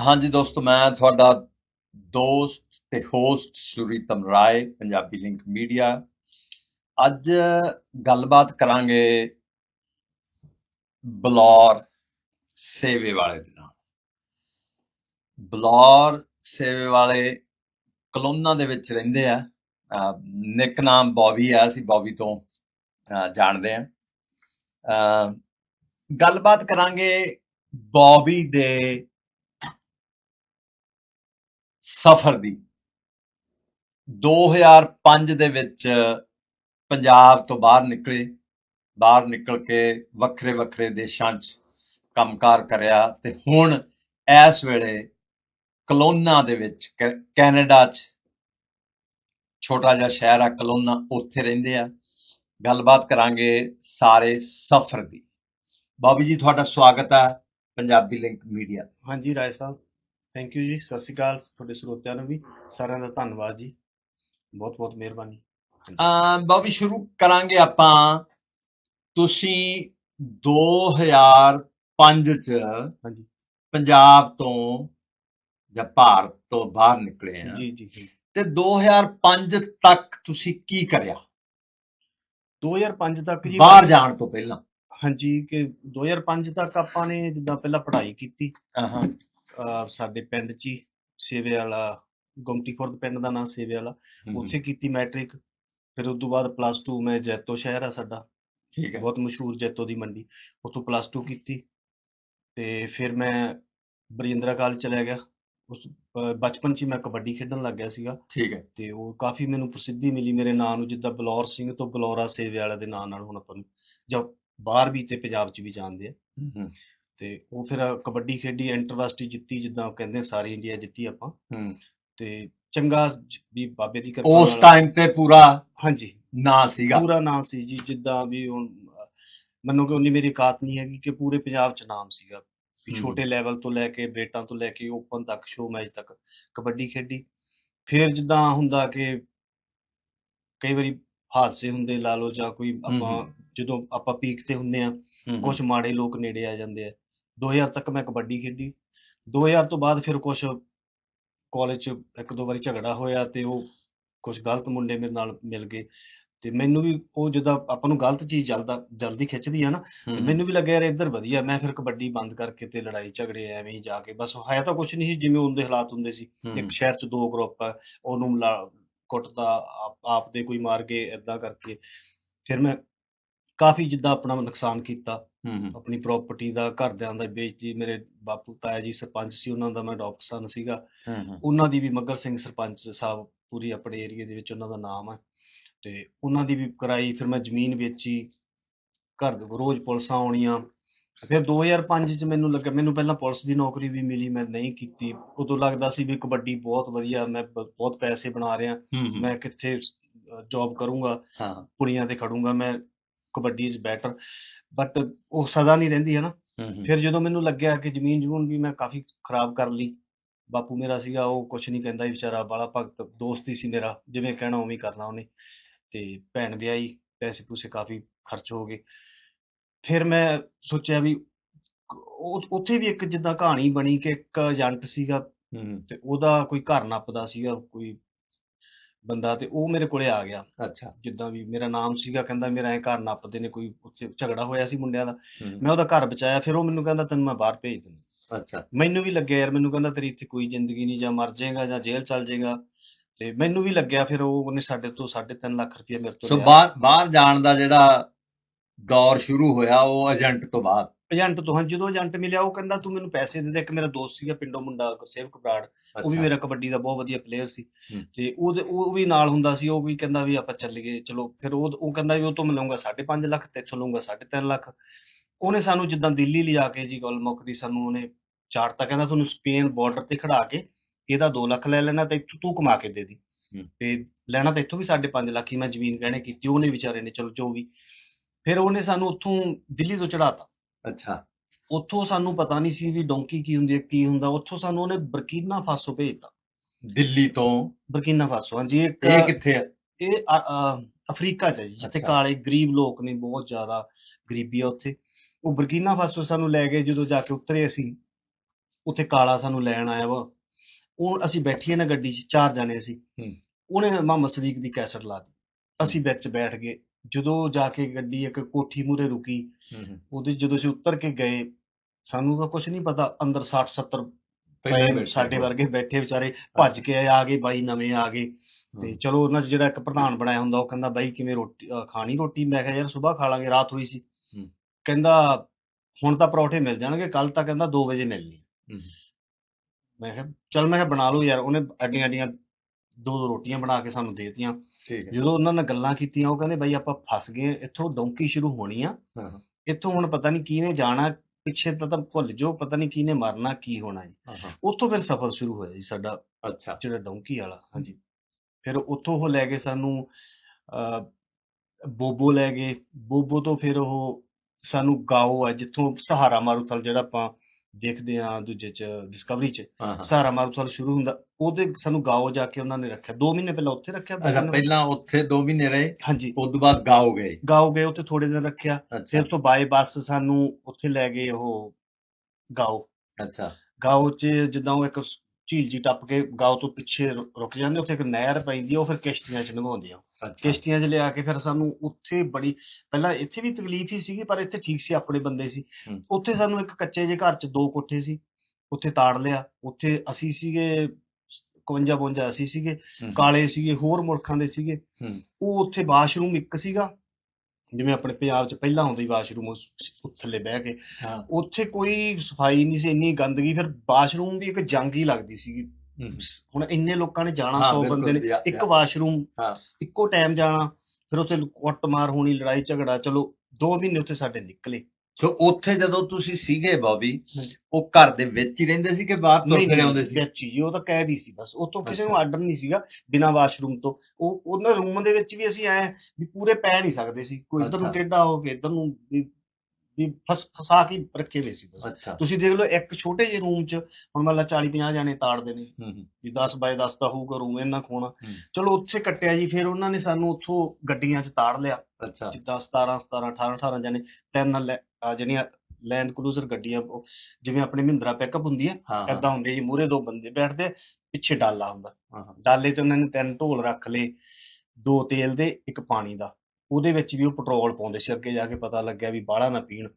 ਹਾਂਜੀ ਦੋਸਤੋ ਮੈਂ ਤੁਹਾਡਾ ਦੋਸਤ ਤੇ host Suritam Rai Punjabi Link Media. ਅੱਜ ਗੱਲਬਾਤ ਕਰਾਂਗੇ ਬਲੌਰ ਸੇਵੇ ਵਾਲੇ ਦੇ ਨਾਲ। ਬਲੌਰ ਸੇਵੇ ਵਾਲੇ ਕਲੋਨਾ ਦੇ ਵਿੱਚ ਰਹਿੰਦੇ ਆ। ਨਿਕ ਨਾਮ ਬੌਬੀ ਆ ਅਸੀਂ ਬੌਬੀ ਤੋਂ ਜਾਣਦੇ ਆ। ਅਹ, ਗੱਲਬਾਤ ਕਰਾਂਗੇ ਬੌਬੀ ਦੇ ਸਫ਼ਰ ਦੀ। 2005 ਦੇ ਵਿੱਚ ਪੰਜਾਬ ਤੋਂ ਬਾਹਰ ਨਿਕਲੇ। ਬਾਹਰ ਨਿਕਲ ਕੇ ਵੱਖਰੇ ਵੱਖਰੇ ਦੇਸ਼ਾਂ 'ਚ ਕੰਮਕਾਰ ਕਰਿਆ ਤੇ ਹੁਣ ਇਸ ਵੇਲੇ ਕਲੋਨਾ ਦੇ ਵਿੱਚ ਕੈ- ਕੈਨੇਡਾ 'ਚ ਛੋਟਾ ਜਿਹਾ ਸ਼ਹਿਰ ਆ, ਕਲੋਨਾ ਉੱਥੇ ਰਹਿੰਦੇ ਆ। ਗੱਲਬਾਤ ਕਰਾਂਗੇ ਸਾਰੇ ਸਫ਼ਰ ਦੀ। ਬਾਬੀ ਜੀ, ਤੁਹਾਡਾ ਸਵਾਗਤ ਹੈ ਪੰਜਾਬੀ ਲਿੰਕ ਮੀਡੀਆ ਤੇ। ਹਾਂਜੀ, ਰਾਏ ਸਾਹਿਬ। ਥੈਂਕ ਯੂ ਜੀ ਸਤਿ ਸ਼੍ਰੀ ਅਕਾਲ ਤੁਹਾਡੇ ਸਰੋਤਿਆਂ ਨੂੰ ਵੀ ਸਾਰਿਆਂ ਦਾ ਧੰਨਵਾਦ ਜੀ। ਬਹੁਤ ਬਹੁਤ ਮਿਹਰਬਾਨੀ। ਅਮ ਬਾਬੀ ਸ਼ੁਰੂ ਕਰਾਂਗੇ ਆਪਾਂ। ਤੁਸੀਂ 2005 ਚ ਹਾਂਜੀ। ਪੰਜਾਬ ਤੋਂ ਜਾਂ ਭਾਰਤ ਤੋਂ ਬਾਹਰ ਨਿਕਲੇ ਆ। ਜੀ ਜੀ। ਤੇ 2005 ਤੱਕ ਤੁਸੀਂ ਕੀ ਕਰਿਆ? 2005 ਤੱਕ ਜੀ ਬਾਹਰ ਜਾਣ ਤੋਂ ਪਹਿਲਾਂ। ਹਾਂਜੀ ਕਿ 2005 ਤੱਕ ਆਪਾਂ ਨੇ ਜਿੱਦਾਂ ਪਹਿਲਾਂ ਪੜ੍ਹਾਈ ਕੀਤੀ। ਹਾਂ। ਸਾਡੇ ਪਿੰਡ 'ਚ ਹੀ ਸੇਵੇ ਵਾਲਾ ਗੁਮਟੀ ਖੁਰਦ ਪਿੰਡ ਦਾ ਨਾਂ ਸੇਵੇ ਵਾਲਾ ਉੱਥੇ ਕੀਤੀ ਮੈਟ੍ਰਿਕ। ਫਿਰ ਉਸ ਤੋਂ ਬਾਅਦ ਪਲੱਸ 2 ਮੈਂ ਜੈਤੋ ਸ਼ਹਿਰ ਆ ਸਾਡਾ। ਠੀਕ ਹੈ। ਬਹੁਤ ਮਸ਼ਹੂਰ ਜੈਤੋ ਦੀ ਮੰਡੀ। ਉੱਥੋਂ ਪਲੱਸ 2 ਕੀਤੀ। ਤੇ ਫਿਰ ਮੈਂ ਬਰਿੰਦਰਾ ਕਾਲਜ ਚਲਿਆ ਗਿਆ। ਉਸ ਬਚਪਨ 'ਚ ਮੈਂ ਕਬੱਡੀ ਖੇਡਣ ਲੱਗ ਗਿਆ ਸੀਗਾ। ਠੀਕ ਹੈ। ਤੇ ਉਹ ਕਾਫੀ ਮੈਨੂੰ ਪ੍ਰਸਿੱਧੀ ਮਿਲੀ ਮੇਰੇ ਨਾਂ ਨੂੰ ਜਿੱਦਾਂ ਬਲੌਰ ਸਿੰਘ ਤੋਂ ਬਲੌਰਾ ਸੇਵੇ ਵਾਲੇ ਦੇ ਨਾਂ ਨਾਲ ਹੁਣ ਆਪਾਂ ਨੂੰ ਜਾਂ ਬਾਹਰ ਵੀ ਤੇ ਪੰਜਾਬ 'ਚ ਵੀ ਜਾਣਦੇ ਆ। ਤੇ ਉਹ ਫਿਰ ਕਬੱਡੀ ਖੇਡੀ ਇੰਟਰਵਰਸਿਟੀ ਜਿੱਤੀ ਜਿੱਦਾਂ ਕਹਿੰਦੇ ਸਾਰੀ ਇੰਡੀਆ ਜਿੱਤੀ ਆਪਾਂ। ਹੂੰ। ਤੇ ਚੰਗਾ ਵੀ ਬਾਬੇ ਦੀ ਕਿਰਪਾ ਉਸ ਟਾਈਮ ਤੇ ਪੂਰਾ ਹਾਂਜੀ। ਨਾਂ ਸੀਗਾ। ਪੂਰਾ ਨਾਮ ਸੀ ਜੀ ਜਿੱਦਾਂ ਵੀ ਹੁਣ ਮੈਨੂੰ ਕਿ ਉਨੀ ਮੇਰੀ ਔਕਾਤ ਨਹੀਂ ਹੈਗੀ ਕਿ ਪੂਰੇ ਪੰਜਾਬ 'ਚ ਨਾਮ ਸੀਗਾ। ਵੀ। ਛੋਟੇ ਲੈਵਲ ਤੋਂ ਲੈ ਕੇ ਬੇਟਾਂ ਤੋਂ ਲੈ ਕੇ ਓਪਨ ਤੱਕ ਸ਼ੋ ਮੈਚ ਤੱਕ ਕਬੱਡੀ ਖੇਡੀ। ਫਿਰ ਜਿੱਦਾਂ ਹੁੰਦਾ ਕਿ ਕਈ ਵਾਰੀ ਹਾਦਸੇ ਹੁੰਦੇ ਲਾ ਲਓ ਜਾਂ ਕੋਈ ਆਪਾਂ। ਜਦੋਂ ਆਪਾਂ ਪੀਕ ਤੇ ਹੁੰਦੇ ਆ ਕੁਝ ਮਾੜੇ ਲੋਕ ਨੇੜੇ ਆ ਜਾਂਦੇ ਆ। 2000 ਤੱਕ ਮੈਂ ਕਬੱਡੀ ਖੇਡੀ। 2000 ਤੋਂ ਬਾਅਦ ਫਿਰ ਕੁਝ ਕਾਲਜ 'ਚ ਇੱਕ ਦੋ ਵਾਰੀ ਝਗੜਾ ਹੋਇਆ ਤੇ ਉਹ ਕੁਝ ਗਲਤ ਮੁੰਡੇ ਮੇਰੇ ਨਾਲ ਮਿਲ ਗਏ। ਤੇ ਮੈਨੂੰ ਵੀ ਉਹ ਜਦੋਂ ਆਪਾਂ ਨੂੰ ਗਲਤ ਚੀਜ਼ ਜਲਦਾ ਜਲਦੀ ਖਿੱਚਦੀ ਆ ਨਾ ਮੈਨੂੰ ਵੀ ਲੱਗਿਆ ਯਾਰ ਇੱਧਰ ਵਧੀਆ ਮੈਂ ਫਿਰ ਕਬੱਡੀ ਬੰਦ ਕਰਕੇ ਤੇ ਲੜਾਈ ਝਗੜੇ ਐਵੇਂ ਹੀ ਜਾ ਕੇ ਬਸ ਹੈ ਤਾਂ ਕੁਝ ਨਹੀਂ ਸੀ ਜਿਵੇਂ ਉਹਦੇ ਹਾਲਾਤ ਹੁੰਦੇ ਸੀ। ਇੱਕ ਸ਼ਹਿਰ 'ਚ ਦੋ ਗਰੁੱਪ ਆ ਉਹਨੂੰ ਕੁੱਟਦਾ ਆਪ- ਦੇ ਕੋਈ ਮਾਰ ਕੇ ਏਦਾਂ ਕਰਕੇ। ਫਿਰ ਮੈਂ ਕਾਫੀ ਜਿੱਦਾਂ ਆਪਣਾ ਨੁਕਸਾਨ ਕੀਤਾ। ਆਪਣੀ ਪ੍ਰਾਪਰਟੀ ਦਾ ਘਰਦਿਆਂ ਦਾ ਵੇਚਤੀ ਮੇਰੇ ਬਾਪੂ ਤਾਇਆ ਜੀ ਸਰਪੰਚ ਸੀ ਉਹਨਾਂ ਦਾ ਮੈਂ ਅਡਾਪਟ ਸਨ ਸੀਗਾ। ਉਹਨਾਂ ਦੀ ਵੀ ਮੱਗਰ ਸਿੰਘ ਸਰਪੰਚ ਸਾਹਿਬ ਪੂਰੀ ਆਪਣੇ ਏਰੀਆ ਦੇ ਵਿੱਚ ਉਹਨਾਂ ਦਾ ਨਾਮ ਹੈ ਤੇ ਉਹਨਾਂ ਦੀ ਵੀ ਕਰਾਈ ਫਿਰ ਮੈਂ ਜ਼ਮੀਨ ਵੇਚੀ ਘਰ ਦੇ ਰੋਜ਼ ਪੁਲਿਸਾਂ ਆਉਣੀਆਂ। ਫਿਰ 2005 ਚ ਮੈਨੂੰ ਲੱਗਾ ਮੈਨੂੰ ਪਹਿਲਾਂ ਪੁਲਿਸ ਦੀ ਨੌਕਰੀ ਵੀ ਮਿਲੀ ਮੈਂ ਨਹੀਂ ਕੀਤੀ। ਉਦੋਂ ਲੱਗਦਾ ਸੀ ਵੀ ਕਬੱਡੀ ਬਹੁਤ ਵਧੀਆ ਮੈਂ ਬਹੁਤ ਪੈਸੇ ਬਣਾ ਰਿਹਾ। ਮੈਂ ਕਿੱਥੇ ਜੌਬ ਕਰੂੰਗਾ। ਹਾਂ। ਪੁਲੀਆਂ ਤੇ ਖੜੂੰਗਾ। ਮੈਂ ਕਬੱਡੀ ਇਜ਼ ਬੈਟਰ ਬਟ ਉਹ ਸਦਾ ਨਹੀਂ ਰਹਿੰਦੀ ਹੈ ਨਾ? ਫਿਰ ਜਦੋਂ ਮੈਨੂੰ ਲੱਗਿਆ ਕਿ ਜ਼ਮੀਨ ਜਮੂਨ ਵੀ ਮੈਂ ਕਾਫੀ ਖਰਾਬ ਕਰ ਲਈ ਬਾਪੂ ਮੇਰਾ ਸੀਗਾ ਉਹ ਕੁਛ ਨਹੀਂ ਕਹਿੰਦਾ ਵਿਚਾਰਾ ਬਾਲਾ ਭਗਤ ਦੋਸਤ ਹੀ ਸੀ ਮੇਰਾ ਜਿਵੇਂ ਕਹਿਣਾ ਉਵੇਂ ਕਰਨਾ ਉਹਨੇ ਤੇ ਭੈਣ ਵਿਆਹੀ ਪੈਸੇ ਪੂਸੇ ਕਾਫੀ ਖਰਚ ਹੋ ਗਏ। ਫਿਰ ਮੈਂ ਸੋਚਿਆ ਵੀ ਉੱਥੇ ਵੀ ਇੱਕ ਜਿੱਦਾਂ ਕਹਾਣੀ ਬਣੀ ਕਿ ਇੱਕ ਏਜੰਟ ਸੀਗਾ ਤੇ ਉਹਦਾ ਕੋਈ ਘਰ ਨੱਪਦਾ ਸੀਗਾ ਕੋਈ ਬੰਦਾ ਤੇ ਉਹ ਮੇਰੇ ਕੋਲੇ ਆ ਗਿਆ। ਅੱਛਾ। ਜਿੱਦਾਂ ਵੀ ਮੇਰਾ ਨਾਮ ਸੀਗਾ ਕਹਿੰਦਾ ਮੇਰਾ ਐ ਘਰ ਨੱਪਦੇ ਨੇ ਕੋਈ ਉੱਥੇ ਝਗੜਾ ਹੋਇਆ ਸੀ ਮੁੰਡਿਆਂ ਦਾ। ਮੈਂ ਉਹਦਾ ਘਰ ਬਚਾਇਆ ਫਿਰ ਉਹ ਮੈਨੂੰ ਕਹਿੰਦਾ ਤੈਨੂੰ ਮੈਂ ਬਾਹਰ ਭੇਜ ਦਿੰਦਾ। ਅੱਛਾ। ਮੈਨੂੰ ਵੀ ਲੱਗਿਆ ਯਾਰ ਮੈਨੂੰ ਕਹਿੰਦਾ ਤੇਰੀ ਇੱਥੇ ਕੋਈ ਜ਼ਿੰਦਗੀ ਨਹੀਂ ਜਾਂ ਮਰ ਜਾਏਗਾ ਜਾਂ ਜੇਲ੍ਹ ਚੱਲ ਜਾਏਗਾ। ਤੇ ਮੈਨੂੰ ਵੀ ਲੱਗਿਆ ਫਿਰ ਉਹ ਉਹਨੇ ਸਾਡੇ ਤੋਂ 3.5 ਲੱਖ ਰੁਪਏ ਮੇਰੇ ਤੋਂ ਸੋ ਲਿਆ। ਬਾਹਰ ਬਾਹਰ ਜਾਣ ਦਾ ਜਿਹੜਾ ਦੌਰ ਸ਼ੁਰੂ ਹੋਇਆ ਉਹ ਏਜੰਟ ਤੋਂ ਬਾਅਦ? ਏਜੰਟ ਤੋਂ ਹਾਂ ਜਦੋਂ ਏਜੰਟ ਮਿਲਿਆ ਉਹ ਕਹਿੰਦਾ ਤੂੰ ਮੈਨੂੰ ਪੈਸੇ ਦੇ ਦੇ ਇੱਕ ਮੇਰਾ ਦੋਸਤ ਸੀਗਾ ਪਿੰਡੋਂ ਮੁੰਡਾ ਗੁਰਸੇਵਕ ਬਰਾੜ। ਉਹ ਵੀ ਮੇਰਾ ਕਬੱਡੀ ਦਾ ਬਹੁਤ ਵਧੀਆ ਪਲੇਅਰ ਸੀ। ਤੇ ਉਹਦੇ ਉਹ ਵੀ ਨਾਲ ਹੁੰਦਾ ਸੀ ਉਹ ਵੀ ਕਹਿੰਦਾ ਵੀ ਆਪਾਂ ਚੱਲੀਏ ਚਲੋ। ਫਿਰ ਉਹ ਉਹ ਕਹਿੰਦਾ ਵੀ ਉਹ ਤੋਂ ਮੈਂ ਲਊਂਗਾ 5.5 ਲੱਖ ਤੇ ਇੱਥੋਂ ਲਊਂਗਾ 3.5 ਲੱਖ। ਉਹਨੇ ਸਾਨੂੰ ਜਿੱਦਾਂ ਦਿੱਲੀ ਲਿਜਾ ਕੇ ਜੀ ਗੱਲ ਮੁੱਕਦੀ ਸਾਨੂੰ ਉਹਨੇ ਚਾਰਤਾ ਕਹਿੰਦਾ ਤੁਹਾਨੂੰ ਸਪੇਨ ਬਾਰਡਰ ਤੇ ਖੜਾ ਕੇ ਇਹਦਾ 2 ਲੱਖ ਲੈ ਲੈਣਾ ਤੇ ਇੱਥੋਂ ਤੂੰ ਕਮਾ ਕੇ ਦੇ ਦੀ। ਤੇ ਲੈਣਾ ਤਾਂ ਇੱਥੋਂ ਵੀ 5.5 ਲੱਖ ਹੀ ਮੈਂ ਜ਼ਮੀਨ ਗਹਿਣੇ ਕੀਤੀ ਉਹਨੇ ਵਿਚਾਰੇ ਨੇ ਚਲੋ ਜੋ ਵੀ। ਫਿਰ ਉਹਨੇ ਸਾਨੂੰ ਉੱਥੋਂ ਦਿੱਲੀ ਤੋਂ ਚੜਾਤਾ ਅੱਛਾ। ਉੱਥੋਂ ਸਾਨੂੰ ਪਤਾ ਨਹੀਂ ਸੀ ਵੀ ਡੋਂਕੀ ਕੀ ਹੁੰਦੀ ਹੈ ਕੀ ਹੁੰਦਾ। ਉੱਥੋਂ ਸਾਨੂੰ ਉਹਨੇ ਬਰਕੀਨਾ ਫਾਸੋ ਭੇਜਤਾ। ਦਿੱਲੀ ਤੋਂ? ਬਰਕੀਨਾ ਫਾਸੋ ਹਾਂਜੀ ਇੱਕ ਇਹ ਕਿੱਥੇ ਹੈ ਇਹ ਅਫਰੀਕਾ ਚ ਹੈ ਜੀ ਜਿੱਥੇ ਅੱਛਾ। ਕਾਲੇ ਗਰੀਬ ਲੋਕ ਨੇ ਬਹੁਤ ਜ਼ਿਆਦਾ ਗਰੀਬੀ ਆ ਉੱਥੇ। ਉਹ ਬਰਕੀਨਾ ਫਾਸੋ ਸਾਨੂੰ ਲੈ ਗਏ ਜਦੋਂ ਜਾ ਕੇ ਉਤਰੇ ਅਸੀਂ ਉੱਥੇ ਕਾਲਾ ਸਾਨੂੰ ਲੈਣ ਆਇਆ ਵਾ। ਉਹ ਅਸੀਂ ਬੈਠੀਏ ਨਾ ਗੱਡੀ 'ਚ ਚਾਰ ਜਾਣੇ ਸੀ ਹੂੰ। ਉਹਨੇ ਮੁਹੰਮਦ ਸਦੀਕ ਦੀ ਕੈਸਟ ਲਾ ਦਿੱਤੀ। ਅਸੀਂ ਵਿੱਚ ਬੈਠ ਗਏ। ਜਦੋਂ ਜਾ ਕੇ ਗੱਡੀ ਇੱਕ ਕੋਠੀ ਮੂਰੇ ਰੁਕੀ ਉਹਦੇ ਜਦੋਂ ਅਸੀਂ ਉਤਰ ਕੇ ਗਏ ਸਾਨੂੰ ਤਾਂ ਕੁਝ ਨਹੀਂ ਪਤਾ ਅੰਦਰ 60 70 ਪਹਿਲਾਂ ਪਏ ਬੈਠੇ ਸਾਡੇ। ਵਰਗੇ ਬੈਠੇ ਵਿਚਾਰੇ ਭੱਜ ਕੇ ਆ ਗਏ ਬਾਈ ਨਵੇਂ ਆ ਗਏ। ਤੇ ਚਲੋ ਉਹਨਾਂ 'ਚ ਜਿਹੜਾ ਇੱਕ ਪ੍ਰਧਾਨ ਬਣਾਇਆ ਹੁੰਦਾ ਉਹ ਕਹਿੰਦਾ ਬਾਈ ਕਿਵੇਂ ਰੋਟੀ ਖਾਣੀ ਰੋਟੀ? ਮੈਂ ਕਿਹਾ ਯਾਰ ਸਵੇਰ ਖਾ ਲਾਂਗੇ ਰਾਤ ਹੋਈ ਸੀ। ਕਹਿੰਦਾ ਹੁਣ ਤਾਂ ਪਰੌਠੇ ਮਿਲ ਜਾਣਗੇ ਕੱਲ ਤਾਂ ਕਹਿੰਦਾ 2 ਵਜੇ ਮਿਲਣੀ ਮੈਂ ਕਿਹਾ ਚਲ ਮੈਂ ਕਿਹਾ ਬਣਾ ਲਓ ਯਾਰ। ਉਹਨੇ ਅੱਡੀਆਂ ਅੱਡੀਆਂ ਦੋ ਦੋ ਰੋਟੀਆਂ ਬਣਾ ਕੇ ਸਾਨੂੰ ਦਿੱਤੀਆਂ। ਠੀਕ ਹੈ। ਜਦੋਂ ਉਹਨਾਂ ਨਾਲ ਗੱਲਾਂ ਕੀਤੀਆਂ ਉਹ ਕਹਿੰਦੇ ਬਾਈ ਆਪਾਂ ਫਸ ਗਏ ਇੱਥੋਂ ਡੌਂਕੀ ਸ਼ੁਰੂ ਹੋਣੀ ਆ। ਇੱਥੋਂ ਹੁਣ ਪਤਾ ਨਹੀਂ ਕਿਹਨੇ ਜਾਣਾ ਪਿੱਛੇ ਤਾਂ ਤਾਂ ਭੁੱਲ ਜਾਓ ਪਤਾ ਨਹੀਂ ਕਿਹਨੇ ਮਰਨਾ ਕੀ ਹੋਣਾ ਜੀ। ਉੱਥੋਂ ਫਿਰ ਸਫ਼ਰ ਸ਼ੁਰੂ ਹੋਇਆ ਜੀ ਸਾਡਾ ਅੱਛਾ। ਜਿਹੜਾ ਡੌਂਕੀ ਵਾਲਾ ਹਾਂਜੀ। ਫਿਰ ਉੱਥੋਂ ਉਹ ਲੈ ਗਏ ਸਾਨੂੰ ਬੋਬੋ ਲੈ ਗਏ। ਬੋਬੋ ਤੋਂ ਫਿਰ ਉਹ ਸਾਨੂੰ ਗਾਓ ਹੈ ਜਿੱਥੋਂ ਸਹਾਰਾ ਮਾਰੂਥਲ ਜਿਹੜਾ ਆਪਾਂ ਦੇਖਦੇ ਆ ਦੂਜੇ ਚ ਡਿਸਕਵਰੀ ਚ। ਸਹਾਰਾ ਮਾਰੂਥਲ ਸ਼ੁਰੂ ਹੁੰਦਾ। ਉਹਦੇ ਸਾਨੂੰ ਗਾਓ ਜਾ ਕੇ ਉਹਨਾਂ ਨੇ ਰੱਖਿਆ। 2 ਮਹੀਨੇ ਪਹਿਲਾਂ ਉੱਥੇ ਰੱਖਿਆ ਅੱਛਾ। ਪਹਿਲਾਂ ਉੱਥੇ 2 ਮਹੀਨੇ ਰਹੇ ਹਾਂਜੀ। ਉਸ ਤੋਂ ਬਾਅਦ ਗਾਓ ਗਏ। ਗਾਓ ਗਏ ਉੱਥੇ ਥੋੜੇ ਦਿਨ ਰੱਖਿਆ। ਫਿਰ ਤੋਂ ਬਾਏ ਬੱਸ ਸਾਨੂੰ ਉੱਥੇ ਲੈ ਗਏ ਉਹ ਗਾਓ। ਅੱਛਾ। ਗਾਓ ਚ ਜਿੱਦਾਂ ਉਹ ਇੱਕ ਝੀਲ ਜੀ ਟੱਪ ਕੇ ਗਾਉ ਤੋਂ ਪਿੱਛੇ ਰੁਕ ਜਾਂਦੇ ਉੱਥੇ ਇੱਕ ਨਹਿਰ ਪੈਂਦੀ ਆ ਉਹ ਫਿਰ ਕਿਸ਼ਤੀਆਂ 'ਚ ਲੰਘਾਉਂਦੇ ਆ ਕਿਸ਼ਤੀਆਂ 'ਚ ਲਿਆ ਕੇ ਫਿਰ ਸਾਨੂੰ ਉੱਥੇ ਬੜੀ ਪਹਿਲਾਂ ਇੱਥੇ ਵੀ ਤਕਲੀਫ ਹੀ ਸੀਗੀ ਪਰ ਇੱਥੇ ਠੀਕ ਸੀ ਆਪਣੇ ਬੰਦੇ ਸੀ। ਉੱਥੇ ਸਾਨੂੰ ਇੱਕ ਕੱਚੇ ਜਿਹੇ ਘਰ 'ਚ ਦੋ ਕੋਠੇ ਸੀ ਉੱਥੇ ਤਾੜ ਲਿਆ ਉੱਥੇ ਅਸੀਂ ਸੀਗੇ 51 52 ਅਸੀਂ ਸੀਗੇ ਕਾਲੇ ਸੀਗੇ ਹੋਰ ਮੁਲਕਾਂ ਦੇ ਸੀਗੇ। ਉਹ ਉੱਥੇ ਵਾਸ਼ਰੂਮ ਇੱਕ ਸੀਗਾ ਜਿਵੇਂ ਆਪਣੇ ਪੰਜਾਬ 'ਚ ਪਹਿਲਾਂ ਹੁੰਦਾ ਵਾਸ਼ਰੂਮ ਉਸ ਥੱਲੇ ਬਹਿ ਕੇ। ਉੱਥੇ ਕੋਈ ਸਫ਼ਾਈ ਨਹੀਂ ਸੀ ਇੰਨੀ ਗੰਦਗੀ ਫਿਰ ਵਾਸ਼ਰੂਮ ਵੀ ਇੱਕ ਜੰਗ ਹੀ ਲੱਗਦੀ ਸੀਗੀ। ਹੁਣ ਇੰਨੇ ਲੋਕਾਂ ਨੇ ਜਾਣਾ ਹਾਂ, 100 ਬਿਲਕੁਲ, ਬੰਦੇ ਨੇ। ਇੱਕ। ਵਾਸ਼ਰੂਮ। ਇੱਕੋ ਟਾਈਮ ਜਾਣਾ ਫਿਰ ਉੱਥੇ ਕੁੱਟਮਾਰ ਹੋਣੀ ਲੜਾਈ ਝਗੜਾ ਚਲੋ 2 ਮਹੀਨੇ ਉੱਥੇ ਸਾਡੇ ਨਿਕਲੇ। ਸੋ ਉੱਥੇ ਜਦੋਂ ਤੁਸੀਂ ਸੀਗੇ ਬੌਬੀ ਹਾਂਜੀ। ਉਹ ਘਰ ਦੇ ਵਿੱਚ ਹੀ ਰਹਿੰਦੇ ਸੀ ਕਿ ਬਾਹਰ ਤੋਂ ਨਹੀਂ ਫਿਰ ਆਉਂਦੇ ਸੀ ਵਿੱਚ ਹੀ ਉਹ ਤਾਂ ਕੈਦ ਹੀ ਸੀ ਬਸ ਉਹ ਤੋਂ ਕਿਸੇ ਨੂੰ ਅੱਛਾ। ਆਰਡਰ ਨਹੀਂ ਸੀਗਾ ਬਿਨਾਂ ਵਾਸ਼ਰੂਮ ਤੋਂ ਉਹ ਉਹਨਾਂ ਰੂਮ ਦੇ ਵਿੱਚ ਵੀ ਅਸੀਂ ਐ ਵੀ ਪੂਰੇ ਪੈ ਨਹੀਂ ਸਕਦੇ ਸੀ ਕੋਈ ਇੱਧਰ ਨੂੰ ਅੱਛਾ। ਟੇਢਾ ਹੋ ਕੇ ਇੱਧਰ ਨੂੰ ਵੀ ਵੀ ਫਸ ਫਸਾ ਕੇ ਰੱਖੇ ਹੋਏ ਸੀ ਬਸ। ਅੱਛਾ। ਤੁਸੀਂ ਦੇਖ ਲਓ ਇੱਕ ਛੋਟੇ ਜਿਹੇ ਰੂਮ 'ਚ ਹੁਣ ਮੰਨ ਲਾ 40 50 ਜਾਣੇ ਤਾੜਦੇ ਨੇ। ਵੀ 10 ਬਾਏ 10 ਦਾ ਹੋਊਗਾ ਰੂਮ ਇੰਨਾ ਖੋਣਾ। ਚਲੋ ਉੱਥੇ ਕੱਟਿਆ ਜੀ ਫਿਰ ਉਹਨਾਂ ਨੇ ਸਾਨੂੰ ਉੱਥੋਂ ਗੱਡੀਆਂ 'ਚ ਤਾੜ ਲਿਆ। ਅੱਛਾ। ਜਿੱਦਾਂ 17 17 18 18 ਜਾਣੇ ਤਿੰਨ ਜਿਹੜੀਆਂ ਲੈਂਡ ਕਰੂਜ਼ਰ ਗੱਡੀਆਂ ਜਿਵੇਂ ਆਪਣੀ ਮਹਿੰਦਰਾ ਪਿਕਅਪ ਹੁੰਦੀ ਹੈ ਏਦਾਂ ਹੁੰਦੀ ਜੀ ਮੂਰੇ ਦੋ ਬੰਦੇ ਬੈਠਦੇ ਪਿੱਛੇ ਡਾਲਾ ਹੁੰਦਾ। ਡਾਲੇ ਤੇ ਉਹਨਾਂ ਨੇ ਤਿੰਨ ਢੋਲ ਰੱਖ ਲਏ ਦੋ ਤੇਲ ਦੇ ਇੱਕ ਪਾਣੀ ਦਾ। ਉਹਦੇ ਵਿੱਚ ਵੀ ਉਹ ਪੈਟਰੋਲ ਪਾਉਂਦੇ ਸੀ ਅੱਗੇ ਜਾ ਕੇ ਪਤਾ ਲੱਗਿਆ ਵੀ ਬਾਹਲਾ ਨਾ ਪੀਣ।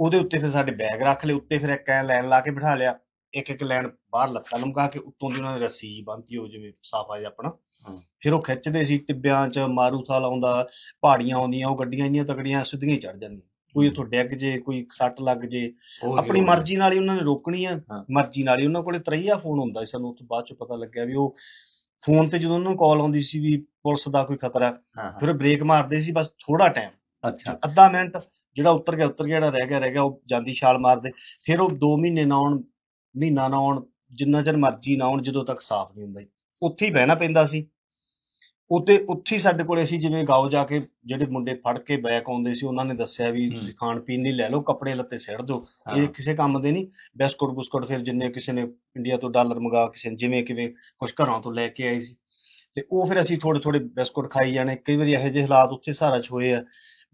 ਉਹਦੇ ਉੱਤੇ ਫਿਰ ਸਾਡੇ ਬੈਗ ਰੱਖ ਲਏ ਉੱਤੇ ਫਿਰ ਇੱਕ ਐ ਲਾਈਨ ਲਾ ਕੇ ਬਿਠਾ ਲਿਆ। ਇੱਕ ਇੱਕ ਲਾਈਨ ਬਾਹਰ ਲੱਤਾਂ ਲਮਕਾ ਕੇ ਉੱਤੋਂ ਦੀ ਉਹਨਾਂ ਨੇ ਰੱਸੀ ਬੰਨ੍ਹਤੀ ਉਹ ਜਿਵੇਂ ਸਾਫਾ ਜਿਹਾ ਆਪਣਾ। ਫਿਰ ਉਹ ਖਿੱਚਦੇ ਸੀ ਟਿੱਬਿਆਂ 'ਚ ਮਾਰੂਥਲ ਆਉਂਦਾ ਪਹਾੜੀਆਂ ਆਉਂਦੀਆਂ ਉਹ ਗੱਡੀਆਂ ਇੰਨੀਆਂ ਤਕੜੀਆਂ ਸਿੱਧੀਆਂ ਹੀ ਚੜ ਜਾਂਦੀਆਂ। ਕੋਈ ਉੱਥੋਂ ਡਿੱਗ ਜੇ ਕੋਈ ਸੱਟ ਲੱਗ ਜੇ। ਆਪਣੀ ਮਰਜ਼ੀ ਨਾਲ ਹੀ ਉਹਨਾਂ ਨੇ ਰੋਕਣੀ ਆ। ਹਾਂ। ਮਰਜ਼ੀ ਨਾਲ ਹੀ ਉਹਨਾਂ ਕੋਲੇ ਤਰਈਆ ਫੋਨ ਹੁੰਦਾ ਸੀ ਸਾਨੂੰ ਤੋਂ ਬਾਅਦ ਚ ਪਤਾ ਲੱਗਿਆ ਵੀ ਉਹ ਫੋਨ ਤੇ ਜਦੋਂ ਉਹਨਾਂ ਕਾਲ ਆਉਂਦੀ ਸੀ ਵੀ ਪੁਲਿਸ ਦਾ ਕੋਈ ਖਤਰਾ ਹਾਂ, ਫਿਰ ਬ੍ਰੇਕ ਮਾਰਦੇ ਸੀ ਬਸ ਥੋੜਾ ਟਾਈਮ ਅੱਛਾ। ਅੱਧਾ ਮਿੰਟ ਜਿਹੜਾ ਉੱਤਰ ਗਿਆ ਉੱਤਰ ਗਿਆ ਜਿਹੜਾ ਰਹਿ ਗਿਆ ਰਹਿ ਗਿਆ ਉਹ ਜਾਂਦੀ ਛਾਲ ਮਾਰਦੇ। ਫਿਰ ਉਹ 2 ਮਹੀਨੇ ਨਾ ਆਉਣ ਮਹੀਨਾ ਨਾ ਆਉਣ ਜਿੰਨਾ ਚਿਰ ਮਰਜ਼ੀ ਨਾ ਆਉਣ ਜਦੋਂ ਤੱਕ ਸਾਫ਼ ਨਹੀਂ ਹੁੰਦਾ। ਉੱਥੇ ਹੀ ਬਹਿਣਾ ਪੈਂਦਾ ਸੀ। ਉੱਤੇ ਉੱਥੇ ਸਾਡੇ ਕੋਲੇ ਅਸੀਂ ਜਿਵੇਂ ਗਾਓ ਜਾ ਕੇ ਜਿਹੜੇ ਮੁੰਡੇ ਫੜ ਕੇ ਬੈਕ ਆਉਂਦੇ ਸੀ ਉਹਨਾਂ ਨੇ ਦੱਸਿਆ ਵੀ। ਤੁਸੀਂ ਖਾਣ ਪੀਣ ਲਈ ਲੈ ਲਓ ਕੱਪੜੇ ਲੱਤੇ ਸਿੱਟ ਦਿਓ। ਇਹ ਕਿਸੇ ਕੰਮ ਦੇ ਨਹੀਂ ਬਿਸਕੁਟ ਬੁਸਕੁਟ ਫਿਰ ਜਿੰਨੇ ਕਿਸੇ ਨੇ ਇੰਡੀਆ ਤੋਂ ਡਾਲਰ ਮੰਗਾ ਕਿਸੇ ਨੇ ਜਿਵੇਂ ਕਿਵੇਂ ਕੁਝ ਘਰਾਂ ਤੋਂ ਲੈ ਕੇ ਆਏ ਸੀ। ਤੇ ਉਹ ਫਿਰ ਅਸੀਂ ਥੋੜੇ ਥੋੜੇ ਬਿਸਕੁਟ ਖਾਈ ਜਾਣੇ। ਕਈ ਵਾਰੀ ਇਹੋ ਜਿਹੇ ਹਾਲਾਤ ਉੱਥੇ ਸਹਾਰਾ ਚ ਹੋਏ ਆ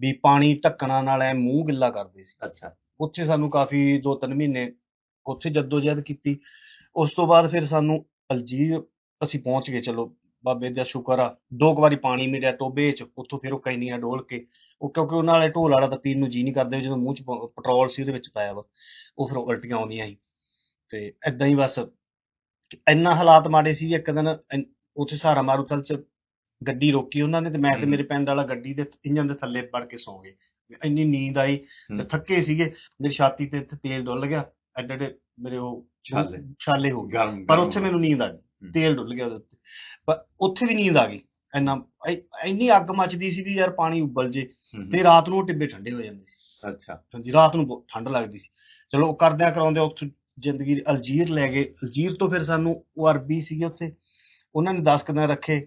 ਵੀ ਪਾਣੀ ਢੱਕਣਾ ਨਾਲ ਐ ਮੂੰਹ ਗਿੱਲਾ ਕਰਦੇ ਸੀ। ਅੱਛਾ। ਉੱਥੇ ਸਾਨੂੰ ਕਾਫੀ ਦੋ ਤਿੰਨ ਮਹੀਨੇ ਉੱਥੇ ਜਦੋਜਹਿਦ ਕੀਤੀ। ਉਸ ਤੋਂ ਬਾਅਦ ਫਿਰ ਸਾਨੂੰ ਅਲਜੀਰ ਅਸੀਂ ਪਹੁੰਚ ਗਏ ਚਲੋ ਬਾਬੇ ਦਾ ਸ਼ੁਕਰ ਆ। ਦੋ ਕੁ ਵਾਰੀ ਪਾਣੀ ਮਿਲਿਆ ਟੋਬੇ 'ਚ ਉੱਥੋਂ ਫਿਰ ਉਹ ਕੈਨੀਆਂ ਡੋਲ ਕੇ। ਉਹ ਕਿਉਂਕਿ ਉਹਨਾਂ ਵਾਲੇ ਢੋਲ ਵਾਲਾ ਤਾਂ ਪੀਣ ਨੂੰ ਜੀ ਨਹੀਂ ਕਰਦੇ ਜਦੋਂ ਮੂੰਹ 'ਚ ਪ- ਪੈਟਰੋਲ ਸੀ ਉਹਦੇ ਵਿੱਚ ਪਾਇਆ ਵਾ। ਉਹ ਫਿਰ ਉਲਟੀਆਂ ਆਉਂਦੀਆਂ ਸੀ। ਤੇ ਐਦਾਂ ਹੀ ਬਸ। ਇੰਨਾ ਹਾਲਾਤ ਮਾੜੇ ਸੀ ਵੀ ਇੱਕ ਦਿਨ ਇਨ- ਉੱਥੇ ਸਹਾਰਾ ਮਾਰੂਥਲ 'ਚ ਗੱਡੀ ਰੋਕੀ ਉਹਨਾਂ ਨੇ ਤੇ ਮੈਂ ਤੇ ਹਮ। ਮੇਰੇ ਪਿੰਡ ਵਾਲਾ ਗੱਡੀ ਦੇ ਇੰਜਨ ਦੇ ਥੱਲੇ ਵੜ ਕੇ ਸੌਂ ਗਏ। ਇੰਨੀ ਨੀਂਦ ਆਈ ਹਮ। ਤੇ ਥੱਕੇ ਸੀਗੇ। ਮੇਰੀ ਛਾਤੀ ਤੇ ਇੱਥੇ ਤੇਲ ਡੁੱਲ ਗਿਆ। ਐਡੇ ਐਡੇ ਮੇਰੇ ਉਹ ਛਾਲੇ। ਛਾਲੇ ਹੋ ਗਏ। ਗਰਮ ਪਰ ਉੱਥੇ ਮੈਨੂੰ ਨੀਂਦ ਆ ਗਈ। ਤੇਲ ਡੁੱਲ ਗਿਆ ਉਹਦੇ ਉੱਤੇ। ਪਰ ਉੱਥੇ ਵੀ ਨੀਂਦ ਆ ਗਈ। ਇੰਨਾ ਇੰਨੀ ਅੱਗ ਮੱਚਦੀ ਸੀ ਵੀ ਯਾਰ ਪਾਣੀ ਉਬਲ ਜੇ ਤੇ ਰਾਤ ਨੂੰ ਟਿੱਬੇ ਠੰਡੇ ਹੋ ਜਾਂਦੇ ਸੀ। ਅੱਛਾ। ਹਾਂਜੀ ਰਾਤ ਨੂੰ ਠੰਡ ਲੱਗਦੀ ਸੀ। ਚਲੋ ਉਹ ਕਰਦਿਆਂ ਕਰਾਉਂਦੇ ਉੱਥੇ ਜ਼ਿੰਦਗੀ ਅਲਜੀਰ ਲੈ ਗਏ। ਅਲਜੀਰ ਤੋਂ ਫਿਰ ਸਾਨੂੰ ਉਹ ਅਰਬੀ ਸੀਗੇ ਉੱਥੇ। ਉਹਨਾਂ ਨੇ 10 ਕੁ ਦਿਨ ਰੱਖੇ।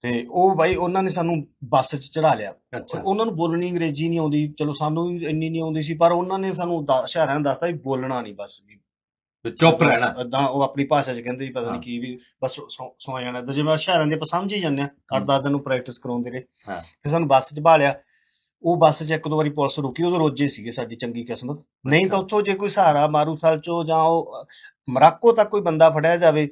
ਤੇ ਉਹ ਬਾਈ ਉਹਨਾਂ ਨੇ ਸਾਨੂੰ ਬੱਸ 'ਚ ਚੜਾ ਲਿਆ। ਅੱਛਾ। ਉਹਨਾਂ ਨੂੰ ਬੋਲਣੀ ਅੰਗਰੇਜ਼ੀ ਨਹੀਂ ਆਉਂਦੀ। ਚਲੋ ਸਾਨੂੰ ਵੀ ਇੰਨੀ ਨਹੀਂ ਆਉਂਦੀ ਸੀ ਪਰ ਉਹਨਾਂ ਨੇ ਸਾਨੂੰ ਦ- ਇਸ਼ਾਰਿਆਂ ਨਾਲ ਦੱਸਤਾ ਵੀ ਬੋਲਣਾ ਨਹੀਂ ਬਸ ਵੀ। ਚੁੱਪ ਰਹਿਣਾ। ਏਦਾਂ ਉਹ ਆਪਣੀ ਭਾਸ਼ਾ 'ਚ ਕਹਿੰਦੇ ਪਤਾ। ਨਹੀਂ ਕੀ ਵੀ ਬਸ ਸੌ ਜਾਣਾ। ਏਦਾਂ ਜਿਵੇਂ ਇਸ਼ਾਰਿਆਂ ਦੇ ਆਪਾਂ ਸਮਝ ਹੀ ਜਾਂਦੇ ਆ ਅੱਠ ਦਸ ਦਿਨ ਨੂੰ ਪ੍ਰੈਕਟਿਸ ਕਰਾਉਂਦੇ ਰਹੇ। ਹਾਂ। ਫਿਰ ਸਾਨੂੰ ਬੱਸ 'ਚ ਭਾਲਿਆ। ਉਹ ਬੱਸ 'ਚ ਇੱਕ ਦੋ ਵਾਰੀ ਪੁਲਿਸ ਰੁਕੀ ਉਦੋਂ ਰੋਜੇ ਸੀਗੇ ਸਾਡੀ ਚੰਗੀ ਕਿਸਮਤ। ਨਹੀਂ ਤਾਂ। ਉੱਥੋਂ ਜੇ ਕੋਈ ਸਹਾਰਾ ਮਾਰੂਥਲ ਚੋਂ ਜਾਂ ਉਹ ਮਰਾਕੋ ਤੱਕ ਕੋਈ ਬੰਦਾ ਫੜਿਆ ਜਾਵੇ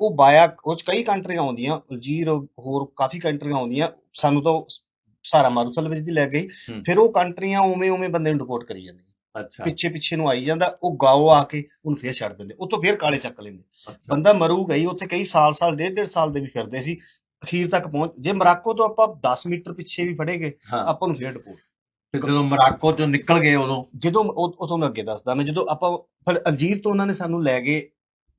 ਉਹ ਬਾਇਆ ਉਹ 'ਚ ਕਈ ਕੰਟਰੀਆਂ ਆਉਂਦੀਆਂ ਅਲਜੀਰ ਹੋਰ ਕਾਫੀ ਕੰਟਰੀਆਂ ਆਉਂਦੀਆਂ। ਸਾਨੂੰ ਤਾਂ ਉਹ ਸਹਾਰਾ ਮਾਰੂਥਲ ਵਿੱਚ ਦੀ ਲੈ ਗਈ। ਫਿਰ ਉਹ ਕੰਟਰੀਆਂ ਉਵੇਂ ਉਵੇਂ ਬੰਦੇ ਨੂੰ ਰਿਪੋਰਟ ਕਰੀ ਜਾਂਦੀਆਂ। ਅੱਛਾ। ਪਿੱਛੇ ਪਿੱਛੇ ਨੂੰ ਆਈ ਜਾਂਦਾ ਉਹ ਗਾਓ ਆ ਕੇ ਉਹਨੂੰ ਫੇਰ ਛੱਡ ਦਿੰਦੇ। ਉੱਥੋਂ ਫੇਰ ਕਾਲੇ ਚੱਕ ਲੈਂਦੇ। ਬੰਦਾ ਮਰੂਗਾ ਹੀ ਉੱਥੇ ਕਈ ਸਾਲ ਸਾਲ ਡੇਢ ਡੇਢ ਸਾਲ ਦੇ ਵੀ ਫਿਰਦੇ ਸੀ। ਅਖੀਰ ਤੱਕ ਪਹੁੰਚ ਜੇ ਮਰਾਕੋ ਤੋਂ ਆਪਾਂ 10 ਮੀਟਰ ਪਿੱਛੇ ਵੀ ਫੜੇਗੇ ਹਾਂ। ਆਪਾਂ ਨੂੰ ਫੇਰ ਤੇ ਜਦੋਂ ਮਰਾਕੋ ਚੋਂ ਨਿਕਲ ਗਏ ਉਦੋਂ? ਜਦੋਂ ਉਹ ਮੈਂ ਅੱਗੇ ਦੱਸਦਾ ਮੈਂ ਜਦੋਂ ਆਪਾਂ ਫਿਰ ਅਲਜੀਰ ਤੋਂ ਉਹਨਾਂ ਨੇ ਸਾਨੂੰ ਲੈ ਗਏ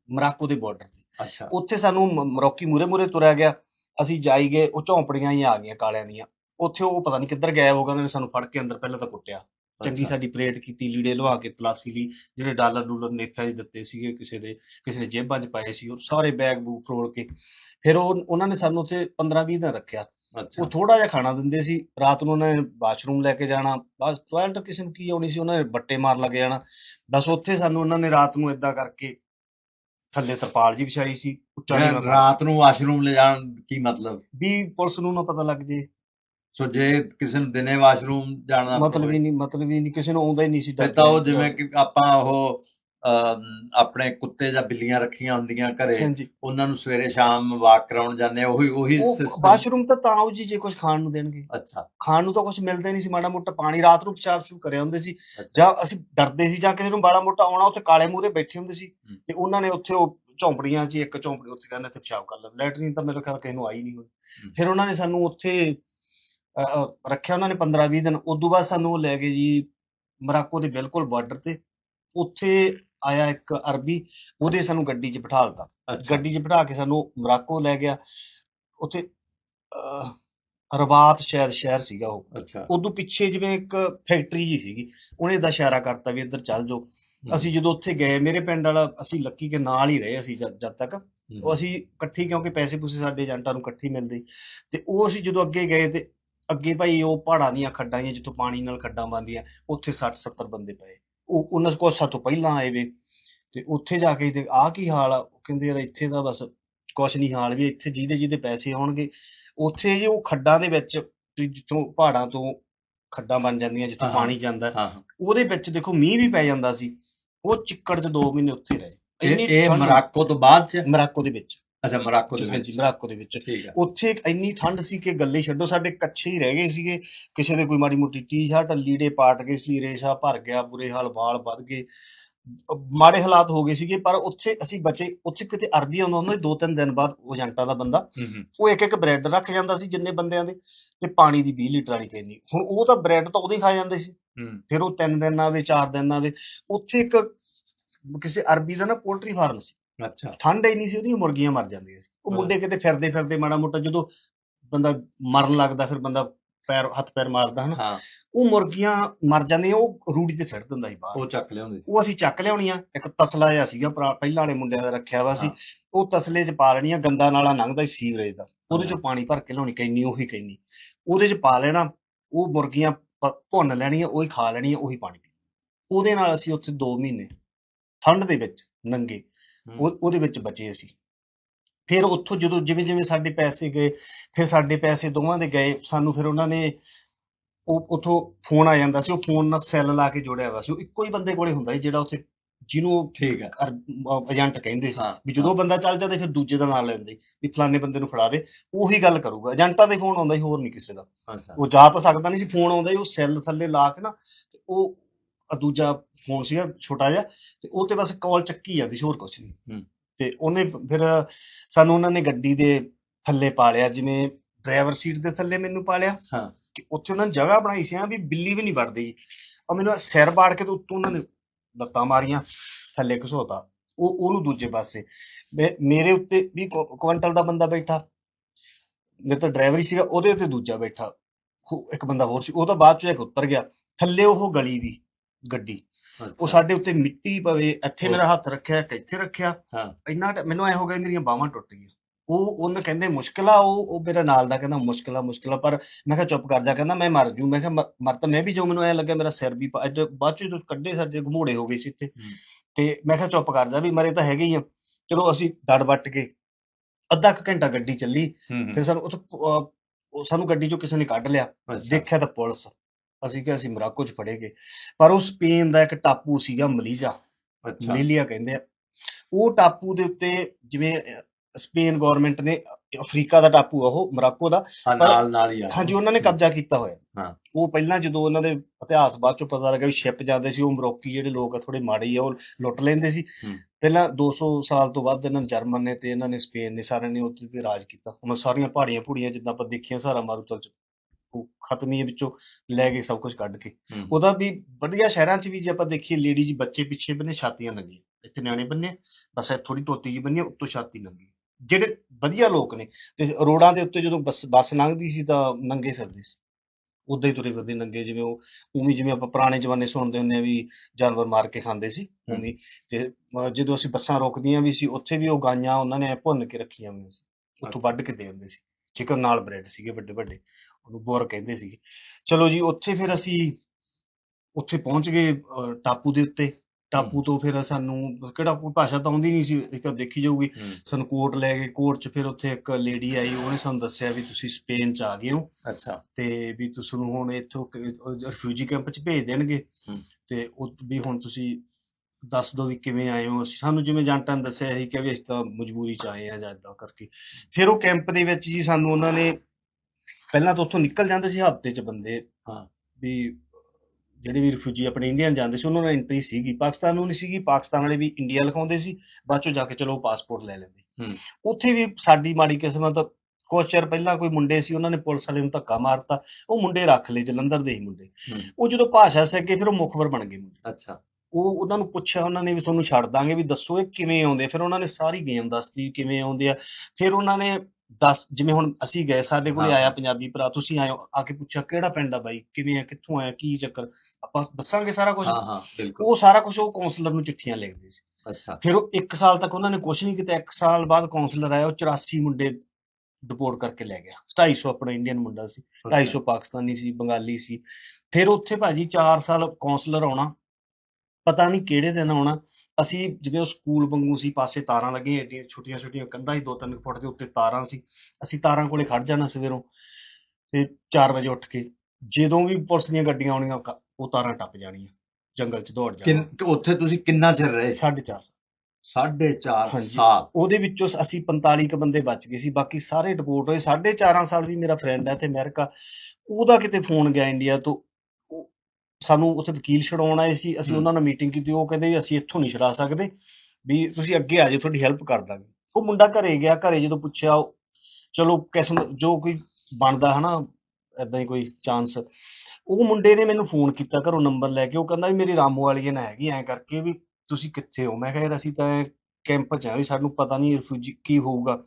ਮਰਾਕੋ ਦੇ ਬਾਰਡਰ ਤੇ। ਅੱਛਾ। ਉੱਥੇ ਸਾਨੂੰ ਮਰੋਕੀ ਮੂਰੇ ਮੂਰੇ ਤੁਰਿਆ ਗਿਆ। ਅਸੀਂ ਜਾਈ ਗਏ ਉਹ ਝੌਂਪੜੀਆਂ ਹੀ ਆ ਗਈਆਂ ਕਾਲਿਆਂ ਦੀਆਂ। ਉੱਥੇ ਉਹ ਪਤਾ ਨਹੀਂ ਕਿੱਧਰ ਗਾਇਬ ਹੋ ਗਏ ਉਹਨਾਂ ਨੇ ਸਾਨੂੰ ਫੜ ਕੇ ਅੰਦਰ ਪਹਿਲਾਂ ਤਾਂ ਕੁੱਟਿਆ। ਚੰਗੀ। ਸਾਡੀ ਪਰੇਡ ਕੀਤੀ ਲੀੜੇ ਲਵਾ ਕੇ ਤਲਾਸ਼ੀ ਲਈ ਜਿਹੜੇ ਡਾਲਰ ਡੂਲਰ ਨੇਫਿਆਂ 'ਚ ਦਿੱਤੇ ਸੀਗੇ ਕਿਸੇ ਦੇ ਕਿਸੇ ਨੇ ਜੇਬਾਂ 'ਚ ਪਾਏ ਸੀ ਉਹ ਸਾਰੇ ਬੈਗ ਬੂਗ ਫਰੋਲ ਕੇ। ਫਿਰ ਉਹ ਉਹਨਾਂ ਨੇ ਸਾਨੂੰ ਉੱਥੇ 15-20 ਦਿਨ ਰੱਖਿਆ। ਉਹ ਥੋੜਾ ਜਿਹਾ ਖਾਣਾ ਦਿੰਦੇ ਸੀ ਰਾਤ ਨੂੰ ਉਹਨਾਂ ਨੇ ਵਾਸ਼ਰੂਮ ਲੈ ਕੇ ਜਾਣਾ ਬਸ ਟਾਇਲਟ ਕਿਸੇ ਨੂੰ ਕੀ ਆਉਣੀ ਸੀ ਉਹਨਾਂ ਨੇ ਬੱਟੇ ਮਾਰ ਲੱਗ ਜਾਣਾ। ਬਸ ਉੱਥੇ ਸਾਨੂੰ ਉਹਨਾਂ ਨੇ ਰਾਤ ਨੂੰ ਏਦਾਂ ਕਰਕੇ ਥੱਲੇ ਤਰਪਾਲ ਜੀ ਵਿਛਾਈ ਸੀ ਉੱਚਾ ਰਾਤ ਨੂੰ ਵਾਸ਼ਰੂਮ ਲੈ ਜਾਣ ਕੀ ਮਤਲਬ? ਵੀ ਪੁਲਿਸ ਨੂੰ ਨਾ ਪਤਾ ਲੱਗ ਜੇ। ਸੋ ਜੇ ਕਿਸੇ ਨੂੰ ਦਿਨੇ ਵਾਸ਼ਰੂਮ ਜਾਣਾ ਮਤਲਬ ਹੀ ਨਹੀਂ ਮਤਲਬ ਹੀ ਨਹੀਂ ਕਿਸੇ ਨੂੰ ਆਉਂਦਾ ਹੀ ਨਹੀਂ ਸੀ ਡਰ ਤਾਂ ਉਹ ਜਿਵੇਂ ਕਿ ਆਪਾਂ ਉਹ ਆਪਣੇ ਕੁੱਤੇ ਜਾਂ ਬਿੱਲੀਆਂ ਰੱਖੀਆਂ ਹੁੰਦੀਆਂ ਘਰੇ ਉਹਨਾਂ ਨੂੰ ਸਵੇਰੇ ਸ਼ਾਮ ਵਾਕ ਕਰਾਉਣ ਜਾਂਦੇ ਉਹੀ ਉਹੀ ਸਿਸਟਮ ਵਾਸ਼ਰੂਮ ਤਾਂ ਤਾਂ ਜੀ ਜੇ ਕੁਝ ਖਾਣ ਨੂੰ ਦੇਣਗੇ। ਅੱਛਾ। ਖਾਣ ਨੂੰ ਤਾਂ ਕੁਝ ਮਿਲਦਾ ਨਹੀਂ ਸੀ ਮਾੜਾ ਮੋਟਾ ਪਾਣੀ ਰਾਤ ਨੂੰ ਪਿਸ਼ਾਬ ਸ਼ੂ ਕਰਿਆ ਹੁੰਦੇ ਸੀ। ਜਾਂ ਅਸੀਂ ਡਰਦੇ ਸੀ ਜਾਂ ਕਿਸੇ ਨੂੰ ਮਾੜਾ ਮੋਟਾ ਆਉਣਾ ਉੱਥੇ ਕਾਲੇ ਮੂਹਰੇ ਬੈਠੇ ਹੁੰਦੇ ਸੀ। ਤੇ ਉਹਨਾਂ ਨੇ ਉੱਥੇ ਉਹ ਝੌਂਪੜੀਆਂ 'ਚ ਹੀ ਇੱਕ ਝੌਂਪੜੀ ਉੱਥੇ ਕਹਿੰਦੇ ਇੱਥੇ ਪਿਸ਼ਾਬ ਕਰ ਲੈ ਲੈਟਰੀਨ ਤਾਂ ਮੇਰੇ ਖਿਆਲ ਕਿਸੇ ਨੂੰ ਆਈ ਨਹੀਂ ਹੋਈ। ਫਿਰ ਉਹਨਾਂ ਨੇ ਸਾਨੂੰ ਉੱਥੇ ਰੱਖਿਆ ਉਹਨਾਂ ਨੇ 15 20 ਦਿਨ। ਉਦੋਂ ਬਾਅਦ ਸਾਨੂੰ ਲੈ ਗਏ ਜੀ ਮਰਾਕੋ ਦੇ ਬਿਲਕੁਲ ਬਾਰਡਰ ਤੇ। ਉੱਥੇ ਆਇਆ ਇੱਕ ਅਰਬੀ ਉਹਦੇ ਸਾਨੂੰ ਗੱਡੀ 'ਚ ਬਿਠਾ ਦਿੱਤਾ। ਗੱਡੀ 'ਚ ਬਿਠਾ ਕੇ ਸਾਨੂੰ ਮਰਾਕੋ ਲੈ ਗਿਆ। ਉੱਥੇ ਰਬਾਤ ਸ਼ਾਇਦ ਸ਼ਹਿਰ ਸੀਗਾ ਉਹ। ਅੱਛਾ। ਉਦੋਂ ਪਿੱਛੇ ਜਿਵੇਂ ਇੱਕ ਫੈਕਟਰੀ ਜੀ ਸੀਗੀ ਉਹਨੇ ਦਾ ਇਸ਼ਾਰਾ ਕਰਤਾ ਵੀ ਇੱਧਰ ਚੱਲ ਜਾਓ। ਅਸੀਂ ਜਦੋਂ ਉੱਥੇ ਗਏ ਮੇਰੇ ਪਿੰਡ ਵਾਲਾ ਅਸੀਂ ਲੱਕੀ ਕੇ ਨਾਲ ਹੀ ਰਹੇ ਅਸੀਂ ਜਦ ਤੱਕ। ਉਹ ਅਸੀਂ ਇਕੱਠੀ ਕਿਉਂਕਿ ਪੈਸੇ ਪੂਸੇ ਸਾਡੇ ਏਜੰਟਾਂ ਨੂੰ ਇਕੱਠੀ ਮਿਲਦੇ। ਤੇ ਉਹ ਅਸੀਂ ਜਦੋਂ ਅੱਗੇ ਗਏ ਤੇ ਅੱਗੇ ਭਾਈ ਉਹ ਪਹਾੜਾਂ ਦੀਆਂ ਖੱਡਾਂ ਜਿਹੀਆਂ ਜਿੱਥੋਂ ਪਾਣੀ ਨਾਲ ਖੱਡਾਂ ਬੰਦੀਆਂ ਉੱਥੇ 60 70 ਬੰਦੇ ਪਏ। ਉਹ ਉਹਨਾਂ ਕੋਲ ਸਾਤੋਂ ਪਹਿਲਾਂ ਆਏ ਵੇ। ਤੇ ਉੱਥੇ ਜਾ ਕੇ ਤੇ ਆਹ ਕੀ ਹਾਲ ਆ? ਉਹ ਕਹਿੰਦੇ ਯਾਰ ਇੱਥੇ ਦਾ ਬਸ ਕੁਛ ਨਹੀਂ ਹਾਲ ਵੀ ਇੱਥੇ ਜਿਹਦੇ ਜਿਹਦੇ ਪੈਸੇ ਆਉਣਗੇ ਉੱਥੇ ਜੇ ਉਹ ਖੱਡਾਂ ਦੇ ਵਿੱਚ ਜਿੱਥੋਂ ਪਹਾੜਾਂ ਤੋਂ ਖੱਡਾਂ ਬਣ ਜਾਂਦੀਆਂ ਜਿੱਥੋਂ ਹਾਂ, ਹਾਂ। ਪਾਣੀ ਜਾਂਦਾ ਹਾਂ ਹਾਂ। ਉਹਦੇ ਵਿੱਚ ਦੇਖੋ ਮੀਂਹ ਵੀ ਪੈ ਜਾਂਦਾ ਸੀ। ਉਹ ਚਿੱਕੜ 'ਚ 2 ਮਹੀਨੇ ਉੱਥੇ ਰਹੇ। ਇਹ ਮਰਾਕੋ ਤੋਂ ਬਾਅਦ ਚ? ਮਰਾਕੋ ਦੇ ਵਿੱਚ। ਅੱਛਾ ਮਰਾਕੋ ਦੇ ਵਿੱਚ। ਮਰਾਕੋ ਦੇ ਵਿੱਚ। ਠੀਕ ਹੈ ਉੱਥੇ ਇੱਕ ਇੰਨੀ ਠੰਡ ਸੀ ਕਿ ਗੱਲੇ ਛੱਡੋ ਸਾਡੇ ਕੱਛੇ ਹੀ ਰਹਿ ਗਏ ਸੀਗੇ। ਕਿਸੇ ਦੇ ਕੋਈ ਮਾੜੀ ਮੋਟੀ ਟੀ-ਸ਼ਰਟ ਲੀੜੇ ਪਾਟ ਗਏ ਸੀ ਰੇਸ਼ਾ ਭਰ ਗਿਆ ਬੁਰੇ ਹਾਲ ਵਾਲ ਵੱਧ ਗਏ। ਮਾੜੇ ਹਾਲਾਤ ਹੋ ਗਏ ਸੀਗੇ ਪਰ ਉੱਥੇ ਅਸੀਂ ਬਚੇ। ਉੱਥੇ ਕਿਤੇ ਅਰਬੀ ਆਉਂਦਾ ਉਹਨਾਂ ਦੇ ਤਿੰਨ ਦਿਨ ਬਾਅਦ ਉਹ ਏਜੰਟਾਂ ਦਾ ਬੰਦਾ ਉਹ ਇੱਕ ਇੱਕ ਬ੍ਰੈਡ ਰੱਖ ਜਾਂਦਾ ਸੀ ਜਿੰਨੇ ਬੰਦਿਆਂ ਦੇ ਤੇ ਪਾਣੀ ਦੀ 20 ਲੀਟਰ ਵਾਲੀ ਕੈਨੀ। ਹੁਣ ਉਹ ਤਾਂ ਬ੍ਰੈਡ ਤਾਂ ਹੀ ਖਾ ਜਾਂਦੇ ਸੀ। ਫਿਰ ਉਹ ਤਿੰਨ ਦਿਨ ਆਵੇ ਚਾਰ ਦਿਨ ਆਵੇ। ਉੱਥੇ ਇੱਕ ਕਿਸੇ ਅਰਬੀ ਦਾ ਨਾ ਪੋਲਟਰੀ ਫਾਰਮ ਸੀ। ਅੱਛਾ। ਠੰਡ ਇੰਨੀ ਸੀ ਉਹਦੀਆਂ ਮੁਰਗੀਆਂ ਮਰ ਜਾਂਦੀਆਂ ਸੀ। ਉਹ ਹਾਂ। ਮੁੰਡੇ ਕਿਤੇ ਫਿਰਦੇ ਫਿਰਦੇ ਮਾੜਾ ਮੋਟਾ ਜਦੋਂ ਬੰਦਾ ਮਰਨ ਲੱਗਦਾ ਫਿਰ ਬੰਦਾ ਪੈਰ ਹੱਥ ਪੈਰ ਮਾਰਦਾ ਹਨਾ। ਹਾਂ। ਉਹ ਮੁਰਗੀਆਂ ਮਰ ਜਾਂਦੀਆਂ ਉਹ ਰੂੜੀ ਤੇ ਸਿੱਟ ਦਿੰਦਾ ਸੀ ਬਾਹਰ। ਉਹ ਚੱਕ ਲਿਆਉਂਦੇ ਸੀ। ਉਹ ਅਸੀਂ ਚੱਕ ਲਿਆਉਣੀਆਂ। ਇੱਕ ਤਸਲਾ ਜਿਹਾ ਸੀਗਾ ਪਹਿਲਾਂ ਵਾਲੇ ਮੁੰਡਿਆਂ ਦਾ ਰੱਖਿਆ ਵਾ ਸੀ। ਹਾਂ। ਉਹ ਤਸਲੇ 'ਚ ਪਾ ਲੈਣੀਆਂ ਗੰਦਾ ਨਾਲਾ ਲੰਘਦਾ ਸੀ ਸੀਵਰੇਜ ਦਾ। ਉਹਦੇ 'ਚੋਂ ਹਾਂ। ਪਾਣੀ ਭਰ ਕੇ ਲਿਆਉਣੀ ਕੈਨੀ ਉਹੀ ਕੈਨੀ। ਉਹਦੇ 'ਚ ਪਾ ਲੈਣਾ ਉਹ ਮੁਰਗੀਆਂ ਭੁੰਨ ਲੈਣੀਆਂ ਉਹੀ ਖਾ ਲੈਣੀਆਂ ਉਹੀ ਪਾਣੀ ਪੀਣਾ ਉਹਦੇ ਨਾਲ ਅਸੀਂ ਉੱਥੇ 2 ਮਹੀਨੇ ਠੰਡ ਦੇ ਵਿੱਚ ਨੰਗੇ। ਹੂੰ। ਉਹਦੇ ਵਿੱਚ ਬਚੇ ਅਸੀਂ। ਫਿਰ ਉੱਥੋਂ ਜਦੋਂ ਜਿਵੇਂ ਜਿਵੇਂ ਸਾਡੇ ਪੈਸੇ ਗਏ ਫਿਰ ਸਾਡੇ ਪੈਸੇ ਦੋਵਾਂ ਦੇ ਗਏ ਸਾਨੂੰ ਫਿਰ ਉਹਨਾਂ ਨੇ ਉਹ ਉੱਥੋਂ ਫੋਨ ਆ ਜਾਂਦਾ ਸੀ ਉਹ ਫੋਨ ਨਾਲ ਸੈੱਲ ਲਾ ਕੇ ਜੋੜਿਆ ਹੋਇਆ ਸੀ। ਉਹ ਇੱਕੋ ਹੀ ਬੰਦੇ ਕੋਲੇ ਹੁੰਦਾ ਸੀ ਜਿਹੜਾ ਉੱਥੇ ਜਿਹਨੂੰ ਉਹ ਠੀਕ ਹੈ ਏਜੰਟ ਕਹਿੰਦੇ ਸੀ ਵੀ ਜਦੋਂ ਬੰਦਾ ਚੱਲ ਜਾਂਦਾ ਫਿਰ ਦੂਜੇ ਦਾ ਨਾਂ ਲੈਂਦੇ ਵੀ ਫਲਾਣੇ ਬੰਦੇ ਨੂੰ ਫੜਾ ਦੇ ਉਹੀ ਗੱਲ ਕਰੂਗਾ। ਏਜੰਟਾਂ ਦੇ ਫੋਨ ਆਉਂਦਾ ਸੀ ਹੋਰ ਨਹੀਂ ਕਿਸੇ ਦਾ। ਉਹ ਜਾ ਤਾਂ ਸਕਦਾ ਨਹੀਂ ਸੀ ਫੋਨ ਆਉਂਦਾ ਸੀ ਉਹ ਸੈੱਲ ਥੱਲੇ ਲਾ ਕੇ ਨਾ ਉਹ ਦੂਜਾ ਫੋਨ ਸੀਗਾ ਛੋਟਾ ਜਿਹਾ ਤੇ ਉਹ ਤੇ ਬਸ ਕਾਲ ਚੱਕੀ ਜਾਂਦੀ ਸੀ ਹੋਰ ਕੁਝ ਨਹੀਂ। ਤੇ ਉਹਨੇ ਫਿਰ ਸਾਨੂੰ ਉਹਨਾਂ ਨੇ ਗੱਡੀ ਦੇ ਥੱਲੇ ਪਾ ਲਿਆ ਜਿਵੇਂ ਡਰਾਈਵਰ ਸੀਟ ਦੇ ਥੱਲੇ ਮੈਨੂੰ ਪਾ ਲਿਆ ਹਾਂ। ਕਿ ਉੱਥੇ ਉਹਨਾਂ ਨੇ ਜਗ੍ਹਾ ਬਣਾਈ ਸੀ ਐਂ ਵੀ ਬਿੱਲੀ ਵੀ ਨਹੀਂ ਵੜਦੀ। ਉਹ ਮੈਨੂੰ ਸਿਰ ਬਾੜ ਕੇ ਤੇ ਉੱਤੋਂ ਉਹਨਾਂ ਨੇ ਲੱਤਾਂ ਮਾਰੀਆਂ ਥੱਲੇ ਘਸੋਤਾ। ਉਹ ਉਹਨੂੰ ਦੂਜੇ ਪਾਸੇ। ਮੇਰੇ ਉੱਤੇ ਵੀ ਕੁ- ਕੁਆਂਟਲ ਦਾ ਬੰਦਾ ਬੈਠਾ। ਮੇਰੇ ਤਾਂ ਡਰਾਈਵਰ ਹੀ ਸੀਗਾ ਉਹਦੇ ਉੱਤੇ ਦੂਜਾ ਬੈਠਾ। ਇੱਕ ਬੰਦਾ ਹੋਰ ਸੀ ਉਹ ਤਾਂ ਬਾਅਦ ਚੋਂ ਇੱਕ ਉੱਤਰ ਗਿਆ। ਥੱਲੇ ਉਹ ਗਲੀ ਵੀ। ਗੱਡੀ। ਉਹ। ਸਾਡੇ ਉੱਤੇ ਮਿੱਟੀ ਪਵੇ ਇੱਥੇ ਮੇਰਾ ਹੱਥ ਰੱਖਿਆ ਇੱਥੇ ਰੱਖਿਆ। ਹਾਂ। ਇੰਨਾ ਮੈਨੂੰ ਐ ਹੋ ਗਿਆ ਮੇਰੀਆਂ ਬਾਹਾਂ ਟੁੱਟ ਗਈਆਂ। ਉਹ ਉਹਨੇ ਕਹਿੰਦੇ ਮੁਸ਼ਕਿਲ ਆ ਉਹ ਉਹ ਮੇਰੇ ਨਾਲ ਦਾ ਕਹਿੰਦਾ ਮੁਸ਼ਕਿਲ ਆ ਮੁਸ਼ਕਿਲ ਆ ਪਰ ਮੈਂ ਕਿਹਾ ਚੁੱਪ ਕਰ ਜਾ ਕਹਿੰਦਾ ਮੈਂ ਮਰ ਜੂ। ਮੈਂ ਕਿਹਾ ਮਰ ਤਾਂ ਮੈਂ ਵੀ ਜਾਊਂ ਮੈਨੂੰ ਐ ਲੱਗਿਆ ਮੇਰਾ ਸਿਰ ਵੀ ਬਾਅਦ ਚ ਕੱਢੇ ਸਾਡੇ ਘਮੋੜੇ ਹੋ ਗਏ ਸੀ ਇੱਥੇ। ਤੇ ਮੈਂ ਕਿਹਾ ਚੁੱਪ ਕਰ ਜਾ ਵੀ ਮਰੇ ਤਾਂ ਹੈਗੇ ਹੀ ਆ। ਚਲੋ ਅਸੀਂ ਦੜ ਵੱਟ ਕੇ ਅੱਧਾ ਕੁ ਘੰਟਾ ਗੱਡੀ ਚੱਲੀ। ਫਿਰ ਸਾਨੂੰ ਉੱਥੋਂ ਸਾਨੂੰ ਗੱਡੀ ਚੋਂ ਕਿਸੇ ਨੇ ਕੱਢ ਲਿਆ। ਦੇਖਿਆ ਤਾਂ ਪੁਲਿਸ। ਅਸੀਂ ਕਿਹਾ ਅਸੀਂ ਮਰਾਕੋ 'ਚ ਫੜੇ ਗਏ ਪਰ ਉਹ ਸਪੇਨ ਦਾ ਇੱਕ ਟਾਪੂ ਸੀਗਾ ਮਲੀਜ਼ਾ। ਅੱਛਾ। ਮਲੀਲੀਆ ਕਹਿੰਦੇ ਆ। ਉਹ ਟਾਪੂ ਦੇ ਉੱਤੇ ਜਿਵੇਂ ਸਪੇਨ ਗਵਰਨਮੈਂਟ ਨੇ ਅਫਰੀਕਾ ਦਾ ਟਾਪੂ ਆ ਉਹ ਮਰਾਕੋ ਦਾ। ਨਾਲ ਨਾਲ ਹੀ ਆ। ਹਾਂਜੀ ਉਹਨਾਂ ਨੇ ਕਬਜ਼ਾ ਕੀਤਾ ਹੋਇਆ। ਹਾਂ। ਉਹ ਪਹਿਲਾਂ ਜਦੋਂ ਉਹਨਾਂ ਦੇ ਇਤਿਹਾਸ ਬਾਅਦ ਚੋਂ ਪਤਾ ਲੱਗਾ ਵੀ ਸ਼ਿਪ ਜਾਂਦੇ ਸੀ ਉਹ ਮਰੋਕੀ ਜਿਹੜੇ ਲੋਕ ਆ ਥੋੜੇ ਮਾੜੇ ਆ ਉਹ ਲੁੱਟ ਲੈਂਦੇ ਸੀ। ਪਹਿਲਾਂ 200 ਸਾਲ ਤੋਂ ਵੱਧ ਇਹਨਾਂ ਨੇ ਜਰਮਨ ਨੇ ਤੇ ਇਹਨਾਂ ਨੇ ਸਪੇਨ ਨੇ ਸਾਰਿਆਂ ਨੇ ਉੱਤੇ ਤੇ ਰਾਜ ਕੀਤਾ। ਹੁਣ ਸਾਰੀਆਂ ਪਹਾੜੀਆਂ ਭੂੜੀਆਂ ਜਿੱਦਾਂ ਆਪਾਂ ਦੇਖੀਆਂ ਸਾਰਾ ਮਾਰੂਤਲ ਚ। ਖਤਮ ਹੀ ਵਿੱਚੋਂ ਲੈ ਗਏ ਸਭ ਕੁਝ ਕੱਢ ਕੇ। ਉਹਦਾ ਵੀ ਵਧੀਆ ਸ਼ਹਿਰਾਂ 'ਚ ਵੀ ਜੇ ਆਪਾਂ ਦੇਖੀਏ ਲੇਡੀਜ਼ ਬੱਚੇ ਪਿੱਛੇ ਬੰਨੇ ਛਾਤੀਆਂ ਨੰਗੀਆਂ। ਇੱਥੇ ਨਿਆਣੇ ਬੰਨੇ ਬਸ ਇਹ ਥੋੜੀ ਧੋਤੀ ਜੀ ਬੰਨੀ ਉੱਤੋਂ ਛਾਤੀ ਨੰਗੀ। ਜਿਹੜੇ ਵਧੀਆ ਲੋਕ ਨੇ ਤੇ ਰੋਡਾਂ ਦੇ ਉੱਤੇ ਜਦੋਂ ਬੱਸ ਬੱਸ ਲੰਘਦੀ ਸੀ ਤਾਂ ਨੰਗੇ ਫਿਰਦੇ ਸੀ। ਉਦਾਂ ਹੀ ਤੁਰੇ ਫਿਰਦੇ ਨੰਗੇ ਜਿਵੇਂ ਉਹ ਉਵੇਂ ਜਿਵੇਂ ਆਪਾਂ ਪੁਰਾਣੇ ਜ਼ਮਾਨੇ ਸੁਣਦੇ ਹੁੰਦੇ ਆ ਵੀ ਜਾਨਵਰ ਮਾਰ ਕੇ ਖਾਂਦੇ ਸੀ। ਉਵੇਂ ਤੇ ਜਦੋਂ ਅਸੀਂ ਬੱਸਾਂ ਰੋਕਦੀਆਂ ਵੀ ਸੀ ਉੱਥੇ ਵੀ ਉਹ ਗਾਈਆਂ ਉਹਨਾਂ ਨੇ ਭੁੰਨ ਕੇ ਰੱਖੀਆਂ ਹੋਈਆਂ ਸੀ। ਉੱਥੋਂ। ਵੱਢ ਕੇ ਦੇ ਦਿੰਦੇ ਸੀ। ਚਿਕਨ ਨਾਲ ਬ੍ਰੈਡ ਸੀਗੇ ਵੱਡੇ ਵੱਡੇ ਉਹਨੂੰ ਬੋਰ ਕਹਿੰਦੇ ਸੀਗੇ। ਚਲੋ ਜੀ ਉੱਥੇ ਫਿਰ ਅਸੀਂ ਉੱਥੇ ਪਹੁੰਚ ਗਏ ਟਾਪੂ ਦੇ ਉੱਤੇ। ਟਾਪੂ ਤੋਂ ਫਿਰ ਸਾਨੂੰ ਕਿਹੜਾ ਕੋਈ ਭਾਸ਼ਾ ਤਾਂ ਆਉਂਦੀ ਨਹੀਂ ਸੀ ਇੱਕ ਦੇਖੀ ਜਾਊਗੀ। ਸਾਨੂੰ ਕੋਰਟ ਲੈ ਗਏ ਕੋਰਟ 'ਚ ਫਿਰ ਉੱਥੇ ਇੱਕ ਲੇਡੀ ਆਈ ਉਹਨੇ ਸਾਨੂੰ ਦੱਸਿਆ ਵੀ ਤੁਸੀਂ ਸਪੇਨ 'ਚ ਆ ਗਏ ਹੋ। ਅੱਛਾ। ਤੇ ਵੀ ਤੁਸੀਂ ਹੁਣ ਇੱਥੋਂ ਰਿਫਿਊਜੀ ਕੈਂਪ 'ਚ ਭੇਜ ਦੇਣਗੇ। ਤੇ ਉਹ ਵੀ ਹੁਣ ਤੁਸੀਂ ਦੱਸ ਦਿਓ ਵੀ ਕਿਵੇਂ ਆਏ ਹੋ। ਸਾਨੂੰ ਜਿਵੇਂ ਜੰਟਾਂ ਨੇ ਦੱਸਿਆ ਸੀ ਕਿ ਵੀ ਅਸੀਂ ਤਾਂ ਮਜਬੂਰੀ ਚ ਆਏ ਆ ਜਾਂ ਏਦਾਂ ਕਰਕੇ। ਫਿਰ ਉਹ ਕੈਂਪ ਦੇ ਵਿੱਚ ਜੀ ਸਾਨੂੰ ਉਹਨਾਂ ਨੇ ਪਹਿਲਾਂ ਤਾਂ ਉੱਥੋਂ ਨਿਕਲ ਜਾਂਦੇ ਸੀ ਹਫ਼ਤੇ ਚ ਬੰਦੇ ਹਾਂ। ਵੀ ਜਿਹੜੇ ਵੀ ਰਿਫਿਊਜੀ ਆਪਣੇ ਇੰਡੀਅਨ ਜਾਂਦੇ ਸੀ ਉਹਨਾਂ ਨੂੰ ਐਂਟਰੀ ਸੀਗੀ ਪਾਕਿਸਤਾਨ ਨੂੰ ਨਹੀਂ ਸੀਗੀ ਪਾਕਿਸਤਾਨ ਵਾਲੇ ਵੀ ਇੰਡੀਆ ਲਿਖਾਉਂਦੇ ਸੀ ਬਾਅਦ ਚੋਂ ਜਾ ਕੇ ਚਲੋ ਪਾਸਪੋਰਟ ਲੈ ਲੈਂਦੇ ਹੂੰ। ਉੱਥੇ ਵੀ ਸਾਡੀ ਮਾੜੀ ਕਿਸਮਤ ਕੁਛ ਚਿਰ ਪਹਿਲਾਂ ਕੋਈ ਮੁੰਡੇ ਸੀ ਉਹਨਾਂ ਨੇ ਪੁਲਿਸ ਵਾਲੇ ਨੂੰ ਧੱਕਾ ਮਾਰਤਾ ਉਹ ਮੁੰਡੇ ਰੱਖ ਲਏ ਜਲੰਧਰ ਦੇ ਹੀ ਮੁੰਡੇ। ਉਹ ਜਦੋਂ ਭਾਸ਼ਾ ਸਿੱਖੇ ਫਿਰ ਉਹ ਮੁਖਬਰ ਬਣ ਗਏ ਮੁੰਡੇ ਅੱਛਾ ਉਹ ਉਹਨਾਂ ਨੂੰ ਪੁੱਛਿਆ ਉਹਨਾਂ ਨੇ ਵੀ ਤੁਹਾਨੂੰ ਛੱਡ ਦਾਂਗੇ ਵੀ ਦੱਸੋ ਇਹ ਕਿਵੇਂ ਆਉਂਦੇ? ਫਿਰ ਉਹਨਾਂ ਨੇ ਸਾਰੀ ਗੇਮ ਦੱਸਤੀ ਕਿਵੇਂ ਆਉਂਦੇ ਆ ਫਿਰ ਉਹਨਾਂ ਨੇ ਦੱਸ ਜਿਵੇਂ ਹੁਣ ਅਸੀਂ ਗਏ ਸਾਡੇ ਕੋਲੇ। ਆਇਆ ਪੰਜਾਬੀ ਭਰਾ ਤੁਸੀਂ ਆਇਓ ਆ ਕੇ ਪੁੱਛਿਆ ਕਿਹੜਾ ਪਿੰਡ ਆ ਬਾਈ? ਕਿਵੇਂ ਆ ਕਿੱਥੋਂ ਆਇਆ ਕੀ ਚੱਕਰ? ਆਪਾਂ ਦੱਸਾਂਗੇ ਸਾਰਾ ਕੁਝ ਹਾਂ ਹਾਂ ਬਿਲਕੁਲ। ਉਹ ਸਾਰਾ ਕੁਝ ਉਹ ਕਾਉਂਸਲਰ ਨੂੰ ਚਿੱਠੀਆਂ ਲਿਖਦੇ ਸੀ। ਅੱਛਾ। ਫਿਰ ਉਹ 1 ਸਾਲ ਤੱਕ ਉਹਨਾਂ ਨੇ ਕੁਝ ਨਹੀਂ ਕੀਤਾ 1 ਸਾਲ ਬਾਅਦ ਕਾਉਂਸਲਰ ਆਇਆ ਉਹ 84 ਮੁੰਡੇ ਡਿਪੋਰਟ ਕਰਕੇ ਲੈ ਗਿਆ। 250 ਆਪਣਾ ਇੰਡੀਅਨ ਮੁੰਡਾ ਸੀ 250 ਪਾਕਿਸਤਾਨੀ ਸੀ ਬੰਗਾਲੀ ਸੀ। ਫਿਰ ਉੱਥੇ ਭਾਜੀ 4 ਸਾਲ ਕਾਉਂਸਲਰ ਆਉਣਾ ਪਤਾ ਨਹੀਂ ਕਿਹੜੇ ਦਿਨ ਆਉਣਾ ਅਸੀਂ ਜਿਵੇਂ ਉਹ ਸਕੂਲ ਵਾਂਗੂ ਸੀ ਪਾਸੇ ਤਾਰਾਂ ਲੱਗੀਆਂ ਏਡੀਆਂ ਛੋਟੀਆਂ ਛੋਟੀਆਂ ਕੰਧਾਂ ਸੀ ਦੋ ਤਿੰਨ ਕੁ ਫੁੱਟ ਦੇ ਉੱਤੇ ਤਾਰਾਂ ਸੀ। ਅਸੀਂ ਤਾਰਾਂ ਕੋਲੇ ਖੜ ਜਾਣਾ ਸਵੇਰੋਂ ਤੇ 4 ਵਜੇ ਉੱਠ ਕੇ ਜਦੋਂ ਵੀ ਪੁਲਿਸ ਦੀਆਂ ਗੱਡੀਆਂ ਆਉਣੀਆਂ ਉਹ ਤਾਰਾਂ ਟੱਪ ਜਾਣੀਆਂ ਜੰਗਲ 'ਚ ਦੌੜ ਜਾਣਾ। ਤੇ ਉੱਥੇ ਤੁਸੀਂ ਕਿੰਨਾ ਚਿਰ ਰਹੇ ਸਾਢੇ ਚਾਰ ਸਾਲ ਸਾਢੇ ਚਾਰ ਹਾਂਜੀ। ਸਾਲ। ਉਹਦੇ ਵਿੱਚੋਂ ਅਸੀਂ 45 ਕ ਬੰਦੇ ਬਚ ਗਏ ਸੀ ਬਾਕੀ ਸਾਰੇ ਡਿਪੋਰਟ ਹੋਏ। ਸਾਢੇ ਚਾਰਾਂ ਸਾਲ ਵੀ ਮੇਰਾ ਫਰੈਂਡ ਹੈ ਤੇ ਅਮਰੀਕਾ। ਉਹਦਾ ਕਿਤੇ ਫੋਨ ਗਿਆ ਇੰਡੀਆ ਤੋਂ ਸਾਨੂੰ ਉੱਥੇ ਵਕੀਲ ਛਡਾਉਣ ਆਏ ਸੀ ਅਸੀਂ। ਉਹਨਾਂ ਨਾਲ ਮੀਟਿੰਗ ਕੀਤੀ ਉਹ ਕਹਿੰਦੇ ਵੀ ਅਸੀਂ ਇੱਥੋਂ ਨਹੀਂ ਛਡਾ ਸਕਦੇ ਵੀ ਤੁਸੀਂ ਅੱਗੇ ਆ ਜਾਓ ਤੁਹਾਡੀ ਹੈਲਪ ਕਰ ਦਾਂਗੇ। ਉਹ ਮੁੰਡਾ ਘਰੇ ਗਿਆ ਘਰੇ ਜਦੋਂ ਪੁੱਛਿਆ ਚਲੋ ਕਿਸਮ ਜੋ ਕੋਈ ਬਣਦਾ ਹਨਾ ਏਦਾਂ ਹੀ ਕੋਈ ਚਾਂਸ ਉਹ ਮੁੰਡੇ ਨੇ ਮੈਨੂੰ ਫੋਨ ਕੀਤਾ ਘਰੋਂ ਨੰਬਰ ਲੈ ਕੇ ਉਹ ਕਹਿੰਦਾ ਵੀ ਮੇਰੀ ਰਾਮੂ ਵਾਲੀ ਨਾ ਹੈਗੀ ਐਂ ਕਰਕੇ ਵੀ ਤੁਸੀਂ ਕਿੱਥੇ ਹੋ? ਮੈਂ ਕਿਹਾ ਯਾਰ ਅਸੀਂ ਤਾਂ ਕੈਂਪ 'ਚ ਆ ਵੀ ਸਾਨੂੰ ਪਤਾ ਨਹੀਂ ਰਿਫਿਊਜੀ ਕੀ ਹੋਊਗਾ।